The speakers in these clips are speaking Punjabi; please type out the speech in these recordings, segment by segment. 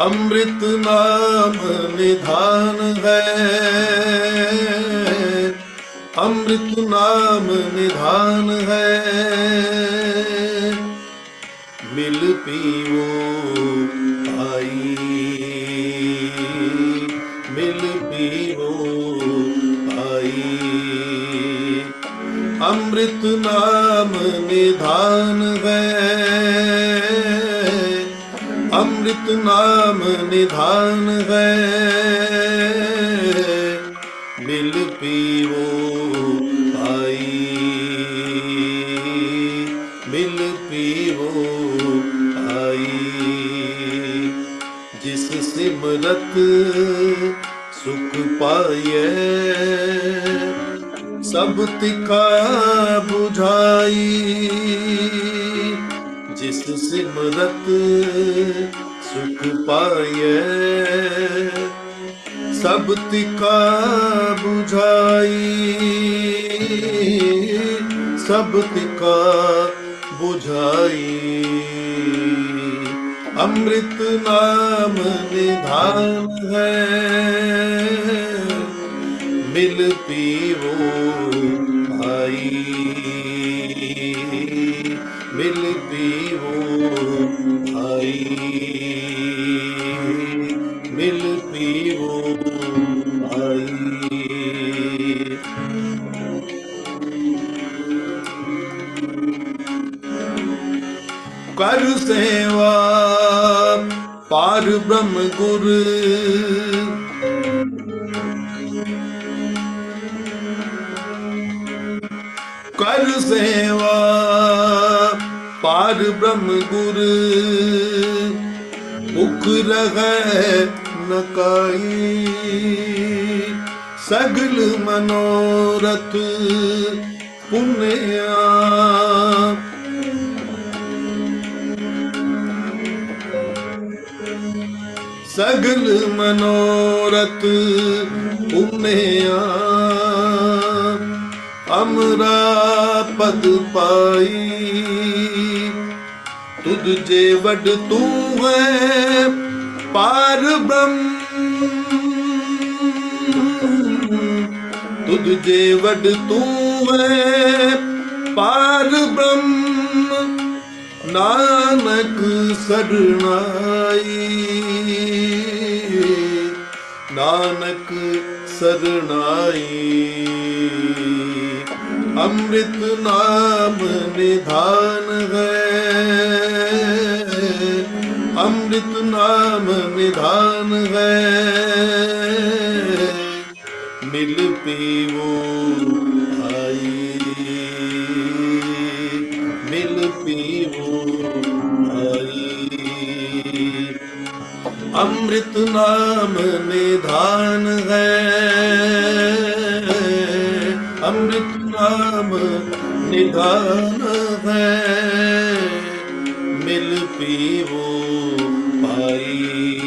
ਅੰਮ੍ਰਿਤ ਨਾਮ ਨਿਧਾਨ ਹੈ। ਅੰਮ੍ਰਿਤ ਨਾਮ ਨਿਧਾਨ ਹੈ। ਮਿਲ ਪੀਵੋ ਅੰਮ੍ਰਿਤ ਨਾਮ ਨਿਧਾਨ ਹੈ। ਅੰਮ੍ਰਿਤ ਨਾਮ ਨਿਧਾਨ ਹੈ। ਮਿਲ ਪੀਵੋ ਆਈ ਮਿਲ ਪੀਵੋ ਆਈ ਜਿਸ ਸਿਮਰਤ ਸੁਖ ਪਾਈਐ। ਸਭ ਤਿਕਾ 부ਝਾਈ ਜਿਸ ਸਿਮਰਤ ਸੁਖ ਪਾਈਐ, ਸਭ ਤਿਕਾ 부ਝਾਈ ਸਭ ਤਿਕਾ 부ਝਾਈ ਅੰਮ੍ਰਿਤ ਨਾਮ ਨਿਧਾਨ ਹੈ, ਮਿਲ ਪੀ ਕਰ ਸੇਵਾ, ਪਾਰ ਬ੍ਰਹਮ ਗੁਰ। ਕਰ ਸੇਵਾ, ਪਾਰ ਬ੍ਰਹਮ ਗੁਰ। ਭੁਖ ਰਹੈ ਨਕਾਈ ਸਗਲ ਮਨੋਰਥ ਪੁਨਿਆ। ਸਗਲ ਮਨੋਰਥ ਪੁਨਿਆ ਅਮਰਾ ਪਦ ਪਾਈ। ਤੁਧ ਜੇ ਵਡ ਤੂੰ ਹੈ ਪਾਰ ਬ੍ਰਹਮ। ਤੁਧ ਜੇ ਵਡ ਤੂੰ ਹੈ ਪਾਰ ਬ੍ਰਹਮ। ਨਾਨਕ ਸਰਣਾਈ। ਨਾਨਕ ਸਰਣਾਈ। ਅੰਮ੍ਰਿਤ ਨਾਮ ਨਿਧਾਨ ਹੈ। ਅੰਮ੍ਰਿਤ ਨਾਮ ਨਿਧਾਨ ਹੈ। ਮਿਲ ਪੀਵੋ ਅੰਮ੍ਰਿਤ ਨਾਮ ਨਿਧਾਨ ਹੈ। ਅੰਮ੍ਰਿਤ ਨਾਮ ਨਿਧਾਨ ਹੈ। ਮਿਲ ਪੀਵੋ ਭਾਈ।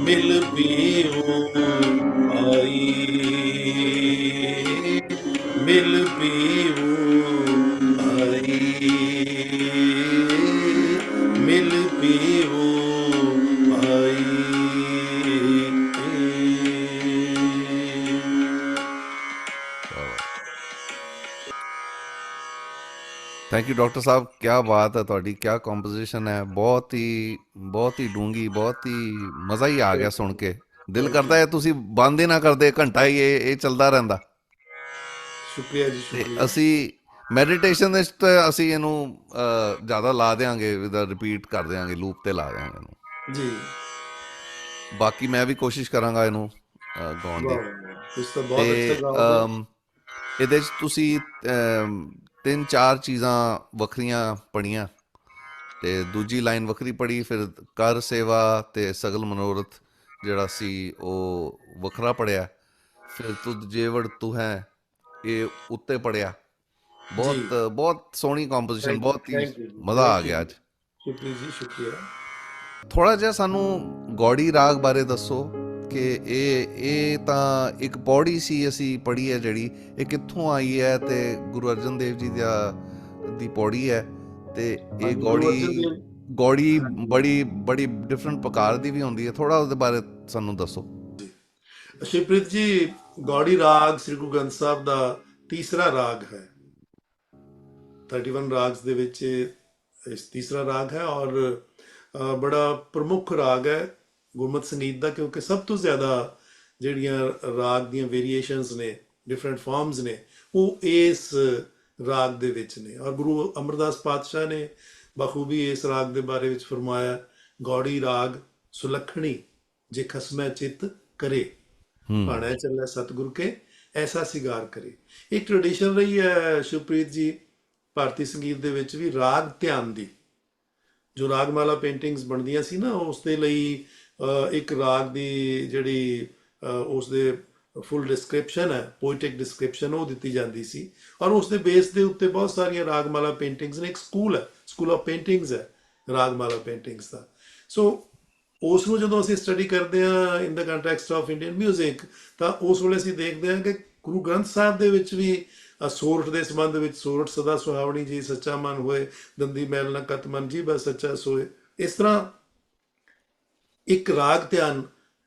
ਮਿਲ ਪੀਵੋ ਭਾਈ। ਮਿਲ ਪੀਵੋ ਥੈਂਕ ਯੂ ਡਾਕਟਰ ਸਾਹਿਬ ਕੀ ਬਾਤ ਹੈ ਤੁਹਾਡੀ ਕੀ ਕੰਪੋਜੀਸ਼ਨ ਹੈ। ਬਹੁਤ ਹੀ ਬਹੁਤ ਹੀ ਡੂੰਗੀ ਬਹੁਤ ਹੀ ਮਜ਼ਾ ਹੀ ਆ ਗਿਆ ਸੁਣ ਕੇ। ਦਿਲ ਕਰਦਾ ਹੈ ਤੁਸੀਂ ਬੰਦ ਹੀ ਨਾ ਕਰਦੇ ਘੰਟਾ ਹੀ ਇਹ ਇਹ ਚੱਲਦਾ ਰਹਿੰਦਾ। ਸ਼ੁਕਰੀਆ ਜੀ ਸ਼ੁਕਰੀਆ। ਅਸੀਂ ਮੈਡੀਟੇਸ਼ਨ ਵਿੱਚ ਤਾਂ ਅਸੀਂ ਇਹਨੂੰ ਜ਼ਿਆਦਾ ਲਾ ਦੇਾਂਗੇ ਇਹਦਾ ਰਿਪੀਟ ਕਰ ਦੇਾਂਗੇ ਲੂਪ ਤੇ ਲਾ ਦੇਾਂਗੇ ਇਹਨੂੰ। ਜੀ। ਬਾਕੀ ਮੈਂ ਵੀ ਕੋਸ਼ਿਸ਼ ਕਰਾਂਗਾ ਇਹਨੂੰ ਗਾਉਣ ਦੀ। ਤੁਸੀਂ ਤਾਂ ਬਹੁਤ ਅੱਛਾ ਗਾਉਂਦੇ ਇਹਦੇ ਚ ਤੁਸੀਂ ਤਿੰਨ ਚਾਰ ਚੀਜ਼ਾਂ ਵੱਖਰੀਆਂ ਪੜੀਆਂ ਤੇ ਦੂਜੀ ਲਾਈਨ ਵੱਖਰੀ ਪੜੀ ਫਿਰ ਕਰ ਸੇਵਾ ਤੇ ਸਗਲ ਮਨੋਰਥ ਜਿਹੜਾ ਸੀ ਉਹ ਵੱਖਰਾ ਪੜਿਆ ਫਿਰ ਤੁਧ ਜੇਵੜ ਤੂੰ ਹੈ ਇਹ ਉੱਤੇ ਪੜਿਆ ਬਹੁਤ ਬਹੁਤ ਸੋਹਣੀ ਕੰਪੋਜੀਸ਼ਨ ਬਹੁਤ ਹੀ ਮਜ਼ਾ ਆ ਗਿਆ. ਅੱਜ। ਸ਼ੁਕਰੀਆ ਜੀ ਸ਼ੁਕਰੀਆ। ਥੋੜਾ ਜਿਹਾ ਸਾਨੂੰ ਗੌੜੀ ਰਾਗ ਬਾਰੇ ਦੱਸੋ। ਕਿ ਇਹ ਇਹ ਤਾਂ ਇੱਕ ਪੌੜੀ ਸੀ ਅਸੀਂ ਪੜ੍ਹੀ ਹੈ ਜਿਹੜੀ ਇਹ ਕਿੱਥੋਂ ਆਈ ਹੈ ਤੇ ਗੁਰੂ ਅਰਜਨ ਦੇਵ ਜੀ ਦਾ ਦੀ ਪੌੜੀ ਹੈ ਤੇ ਇਹ ਗੌੜੀ ਗੌੜੀ ਬੜੀ ਬੜੀ ਡਿਫਰੈਂਟ ਪ੍ਰਕਾਰ ਦੀ ਵੀ ਹੁੰਦੀ ਹੈ ਥੋੜਾ ਉਹਦੇ ਬਾਰੇ ਸਾਨੂੰ ਦੱਸੋ। ਸ਼ਿਵਪ੍ਰੀਤ ਜੀ ਗੌੜੀ ਰਾਗ ਸ੍ਰੀ ਗੁਰੂ ਗ੍ਰੰਥ ਸਾਹਿਬ ਦਾ ਤੀਸਰਾ ਰਾਗ ਹੈ। 31 ਰਾਗਸ ਦੇ ਵਿੱਚ ਇਸ ਤੀਸਰਾ ਰਾਗ ਹੈ ਔਰ ਬੜਾ ਪ੍ਰਮੁੱਖ ਰਾਗ ਹੈ। ਗੁਰਮਤ ਸੰਗੀਤ ਦਾ ਕਿਉਂਕਿ ਸਭ ਤੋਂ ਜ਼ਿਆਦਾ ਜਿਹੜੀਆਂ ਰਾਗ ਦੀਆਂ ਵੇਰੀਏਸ਼ਨਸ ਨੇ ਡਿਫਰੈਂਟ ਫਾਰਮਸ ਨੇ ਉਹ ਇਸ ਰਾਗ ਦੇ ਵਿੱਚ ਨੇ। ਔਰ ਗੁਰੂ ਅਮਰਦਾਸ ਪਾਤਸ਼ਾਹ ਨੇ ਬਖੂਬੀ ਇਸ ਰਾਗ ਦੇ ਬਾਰੇ ਵਿੱਚ ਫਰਮਾਇਆ ਗੌੜੀ ਰਾਗ ਸੁਲੱਖਣੀ ਜੇ ਖਸਮੈ ਚਿੱਤ ਕਰੇ ਭਾਣਾ ਚੱਲੇ ਸਤਿਗੁਰ ਕੇ ਐਸਾ ਸਿਗਾਰ ਕਰੇ। ਇੱਕ ਟ੍ਰੈਡੀਸ਼ਨ ਰਹੀ ਹੈ ਸ਼ੁਭਪ੍ਰੀਤ ਜੀ ਭਾਰਤੀ ਸੰਗੀਤ ਦੇ ਵਿੱਚ ਵੀ ਰਾਗ ਧਿਆਨ ਦੀ। ਜੋ ਰਾਗਮਾਲਾ ਪੇਂਟਿੰਗਸ ਬਣਦੀਆਂ ਸੀ ਨਾ ਉਸ ਦੇ ਲਈ ਇੱਕ ਰਾਗ ਦੀ ਜਿਹੜੀ ਅ, ਉਸ ਦੇ ਫੁੱਲ ਡਿਸਕ੍ਰਿਪਸ਼ਨ ਹੈ ਪੋਇਟਿਕ ਡਿਸਕ੍ਰਿਪਸ਼ਨ ਉਹ ਦਿੱਤੀ ਜਾਂਦੀ ਸੀ। ਔਰ ਉਸ ਦੇ ਬੇਸ ਦੇ ਉੱਤੇ ਬਹੁਤ ਸਾਰੀਆਂ ਰਾਗਮਾਲਾ ਪੇਂਟਿੰਗਸ ਨੇ। ਇੱਕ ਸਕੂਲ ਹੈ ਸਕੂਲ ਆਫ ਪੇਂਟਿੰਗਸ ਹੈ ਰਾਗਮਾਲਾ ਪੇਂਟਿੰਗਸ ਦਾ। ਸੋ ਉਸ ਨੂੰ ਜਦੋਂ ਅਸੀਂ ਸਟੱਡੀ ਕਰਦੇ ਹਾਂ in the context of Indian 뮤직 ਤਾਂ ਉਸ ਵੇਲੇ ਅਸੀਂ ਦੇਖਦੇ ਹਾਂ ਕਿ ਗੁਰੂ ਗ੍ਰੰਥ ਸਾਹਿਬ ਦੇ ਵਿੱਚ ਵੀ ਅ, ਸੋਰਠ ਦੇ ਸੰਬੰਧ ਵਿੱਚ ਸੋਰਠ ਸਦਾ ਸੁਹਾਵਣੀ ਜੀ ਸੱਚਾ ਮਨ ਹੋਏ ਦੰਦੀ ਮੈਲ ਨਾ ਕਤ ਮਨ ਜੀ ਬਸ ਸੱਚਾ ਸੋਏ। ਇਸ ਤਰ੍ਹਾਂ ਇੱਕ ਰਾਗ ਧਿਆਨ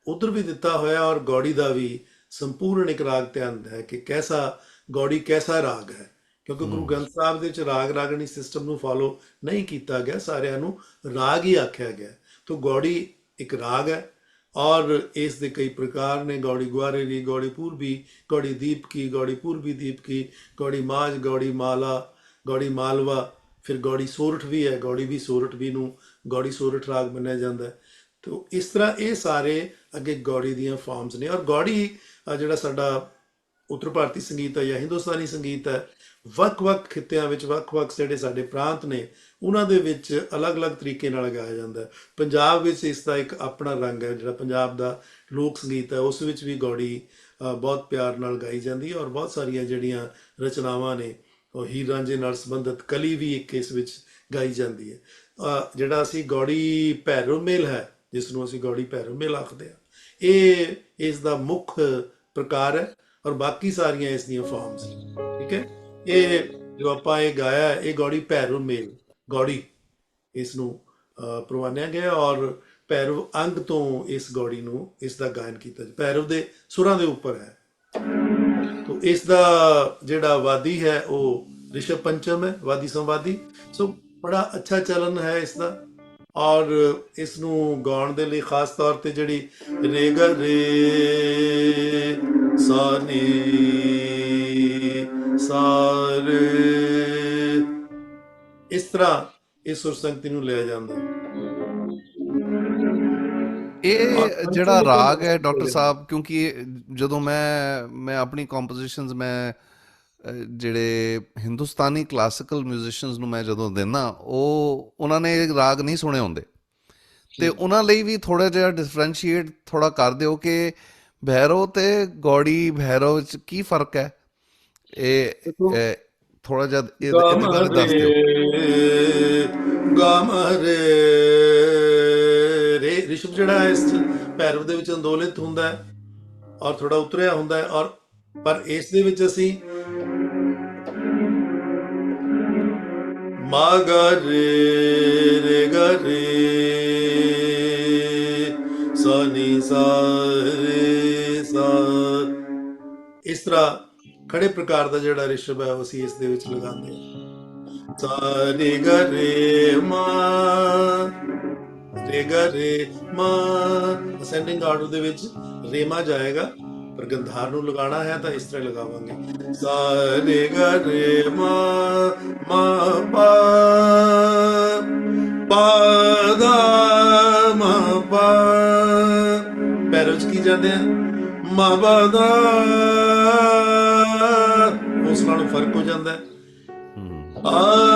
ਉਧਰ ਵੀ ਦਿੱਤਾ ਹੋਇਆ ਔਰ ਗੌੜੀ ਦਾ ਵੀ ਸੰਪੂਰਨ ਇੱਕ ਰਾਗ ਧਿਆਨ ਹੈ ਕਿ ਕੈਸਾ ਗੌੜੀ ਕੈਸਾ ਰਾਗ ਹੈ? ਕਿਉਂਕਿ ਗੁਰੂ ਗ੍ਰੰਥ ਸਾਹਿਬ ਦੇ ਵਿੱਚ ਰਾਗ ਰਾਗਣੀ ਸਿਸਟਮ ਨੂੰ ਫਾਲੋ ਨਹੀਂ ਕੀਤਾ ਗਿਆ ਸਾਰਿਆਂ ਨੂੰ ਰਾਗ ਹੀ ਆਖਿਆ ਗਿਆ। ਤਾਂ ਗੌੜੀ ਇੱਕ ਰਾਗ ਹੈ ਔਰ ਇਸ ਦੇ ਕਈ ਪ੍ਰਕਾਰ ਨੇ ਗੌੜੀ ਗੁਆਰੇ ਦੀ ਗੌੜੀ ਪੂਰਬੀ ਗੌੜੀ ਦੀਪ ਕੀ ਗੌੜੀ ਪੂਰਬੀ ਦੀਪ ਕੀ ਗੌੜੀ ਮਾਜ ਗੌੜੀ ਮਾਲਾ ਗੌੜੀ ਮਾਲਵਾ ਫਿਰ ਗੌੜੀ ਸੋਰਠ ਵੀ ਹੈ ਗੌੜੀ ਵੀ ਸੋਰਠ ਵੀ ਨੂੰ ਗੌੜੀ ਸੋਰਠ ਰਾਗ ਮੰਨਿਆ ਜਾਂਦਾ ਹੈ। ਤੋ ਇਸ ਤਰ੍ਹਾਂ ਇਹ ਸਾਰੇ ਅੱਗੇ ਗੌੜੀ ਦੀਆਂ ਫਾਰਮਸ ਨੇ ਔਰ ਗੌੜੀ ਜਿਹੜਾ ਸਾਡਾ ਉੱਤਰ ਭਾਰਤੀ ਸੰਗੀਤ ਹੈ ਜਾਂ ਹਿੰਦੁਸਤਾਨੀ ਸੰਗੀਤ ਹੈ ਵੱਖ-ਵੱਖ ਖਿੱਤਿਆਂ ਵਿੱਚ ਵੱਖ-ਵੱਖ ਜਿਹੜੇ ਸਾਡੇ ਪ੍ਰਾਂਤ ਨੇ, ਉਹਨਾਂ ਦੇ ਵਿੱਚ ਅਲੱਗ-ਅਲੱਗ ਤਰੀਕੇ ਨਾਲ ਗਾਇਆ ਜਾਂਦਾ ਹੈ। ਪੰਜਾਬ ਵਿੱਚ ਇਸ ਦਾ ਇੱਕ ਆਪਣਾ ਰੰਗ ਹੈ, ਜਿਹੜਾ ਪੰਜਾਬ ਦਾ ਲੋਕ ਸੰਗੀਤ ਹੈ, ਉਸ ਵਿੱਚ ਵੀ ਗੌੜੀ ਬਹੁਤ ਪਿਆਰ ਨਾਲ ਗਾਈ ਜਾਂਦੀ ਹੈ ਔਰ ਬਹੁਤ ਸਾਰੀਆਂ ਜਿਹੜੀਆਂ ਰਚਨਾਵਾਂ ਨੇ, ਉਹ ਹੀਰ ਰਾਂਝੇ ਨਾਲ ਸੰਬੰਧਿਤ ਕਲੀ ਵੀ ਇੱਕ ਇਸ ਵਿੱਚ ਗਾਈ ਜਾਂਦੀ ਹੈ। ਜਿਹੜਾ ਅਸੀਂ ਗੌੜੀ ਭੈਰਵ ਮੇਲ ਹੈ ਜਿਸ ਨੂੰ ਅਸੀਂ ਗੌੜੀ ਭੈਰਵ ਮੇਲ ਆਖਦੇ ਹਾਂ। ਇਹ, ਇਸ ਦਾ ਮੁੱਖ ਪ੍ਰਕਾਰ ਹੈ ਔਰ ਬਾਕੀ ਸਾਰੀਆਂ ਇਸ ਦੀਆਂ ਫਾਰਮਸ ਠੀਕ ਹੈ? ਇਹ ਜੋ ਆਪਾਂ ਇਹ ਗਾਇਆ, ਇਹ ਗੌੜੀ ਭੈਰਵ ਮੇਲ, ਗੌੜੀ ਇਸ ਨੂੰ ਪ੍ਰਵਾਨਿਆ ਗਿਆ ਔਰ ਭੈਰਵ ਅੰਗ ਤੋਂ ਇਸ ਗੌੜੀ ਨੂੰ ਇਸ ਦਾ ਗਾਇਨ ਕੀਤਾ ਭੈਰਵ ਦੇ ਸੁਰਾਂ ਦੇ ਉੱਪਰ ਹੈ। ਤੋ ਇਸ ਦਾ ਜਿਹੜਾ ਵਾਦੀ ਹੈ, ਉਹ ਰਿਸ਼ਭ ਪੰਚਮ ਹੈ, ਵਾਦੀ ਸੰਵਾਦੀ। ਸੋ ਬੜਾ ਅੱਛਾ ਚਲਨ ਹੈ ਇਸ ਦਾ। ਔਰ ਇਸ ਨੂੰ ਗਾਉਣ ਦੇ ਲਈ ਖਾਸ ਤੌਰ ਤੇ ਜਿਹੜੀ ਰੇ ਗ ਰੇ ਸਾ ਨੀ ਸਾ ਰੇ ਇਸ ਤਰ੍ਹਾਂ ਇਸ ਸੁਰ ਸੰਗਤੀ ਨੂੰ ਲਿਆ ਜਾਂਦਾ। ਇਹ ਜਿਹੜਾ ਰਾਗ ਹੈ ਡਾਕਟਰ ਸਾਹਿਬ, ਕਿਉਂਕਿ ਜਦੋਂ ਮੈਂ ਮੈਂ ਆਪਣੀ ਕੰਪੋਜੀਸ਼ਨਸ ਮੈਂ ਜਿਹੜੇ ਹਿੰਦੁਸਤਾਨੀ ਕਲਾਸੀਕਲ ਮਿਊਜ਼ੀਸ਼ੀਅਨਸ ਨੂੰ ਮੈਂ ਜਦੋਂ ਦਿੰਦਾ ਉਹ ਉਹਨਾਂ ਨੇ ਰਾਗ ਨਹੀਂ ਸੁਣੇ ਹੁੰਦੇ। ਤੇ ਉਹਨਾਂ ਲਈ ਵੀ ਥੋੜਾ ਜਿਹਾ ਡਿਫਰੈਂਸ਼ੀਏਟ ਥੋੜਾ ਕਰ ਦਿਓ ਕਿ ਭੈਰੋ ਤੇ ਗੌੜੀ ਭੈਰੋ ਵਿੱਚ ਕੀ ਫ਼ਰਕ ਹੈ? ਇਹ ਥੋੜਾ ਜਿਹਾ ਇਹ- ਇਹਦੇ ਬਾਰੇ ਦੱਸ ਦਿਓ। ਗਮ ਰੇ ਰੇ ਰਿਸ਼ਭ ਜਿਹੜਾ ਹੈ ਇਸ ਭੈਰਵ ਦੇ ਵਿੱਚ ਅੰਦੋਲਿਤ ਹੁੰਦਾ ਹੈ ਔਰ ਥੋੜਾ ਉਤਰਿਆ ਹੁੰਦਾ ਹੈ ਔਰ ਪਰ ਇਸ ਦੇ ਵਿੱਚ ਅਸੀਂ ਮਾ ਗਾ ਰੇ ਰੇ ਸੋਨੀ ਰੇ ਸਾ ਇਸ ਤਰ੍ਹਾਂ ਖੜੇ ਪ੍ਰਕਾਰ ਦਾ ਜਿਹੜਾ ਰਿਸ਼ਵ ਹੈ, ਉਹ ਅਸੀਂ ਇਸ ਦੇ ਵਿੱਚ ਲਗਾਉਂਦੇ ਹਾਂ। ਸਾ ਰੇ ਮਾ ਰੇ ਗਰੇ ਮਾ। ਅਸੈਂਡਿੰਗ ਆਰਡਰ ਦੇ ਵਿੱਚ ਰੇਮਾ ਜਾਏਗਾ। ਪਰ ਗੰਧਾਰ ਨੂੰ ਲਗਾਉਣਾ ਹੈ ਤਾਂ ਇਸ ਤਰ੍ਹਾਂ ਲਗਾਵਾਂਗੇ। ਸਾ ਰੇ ਗ ਰੇ ਮਾ ਮਾ ਪਾ ਪਾ ਦਾ ਮਾ ਪਾ। ਪੈਰੋਂ 'ਚ ਕੀ ਜਾਂਦੇ ਆ? ਮਾ ਬਾ ਦਾ ਉਸ ਨਾਲੋਂ ਫ਼ਰਕ ਹੋ ਜਾਂਦਾ ਹੈ। ਆ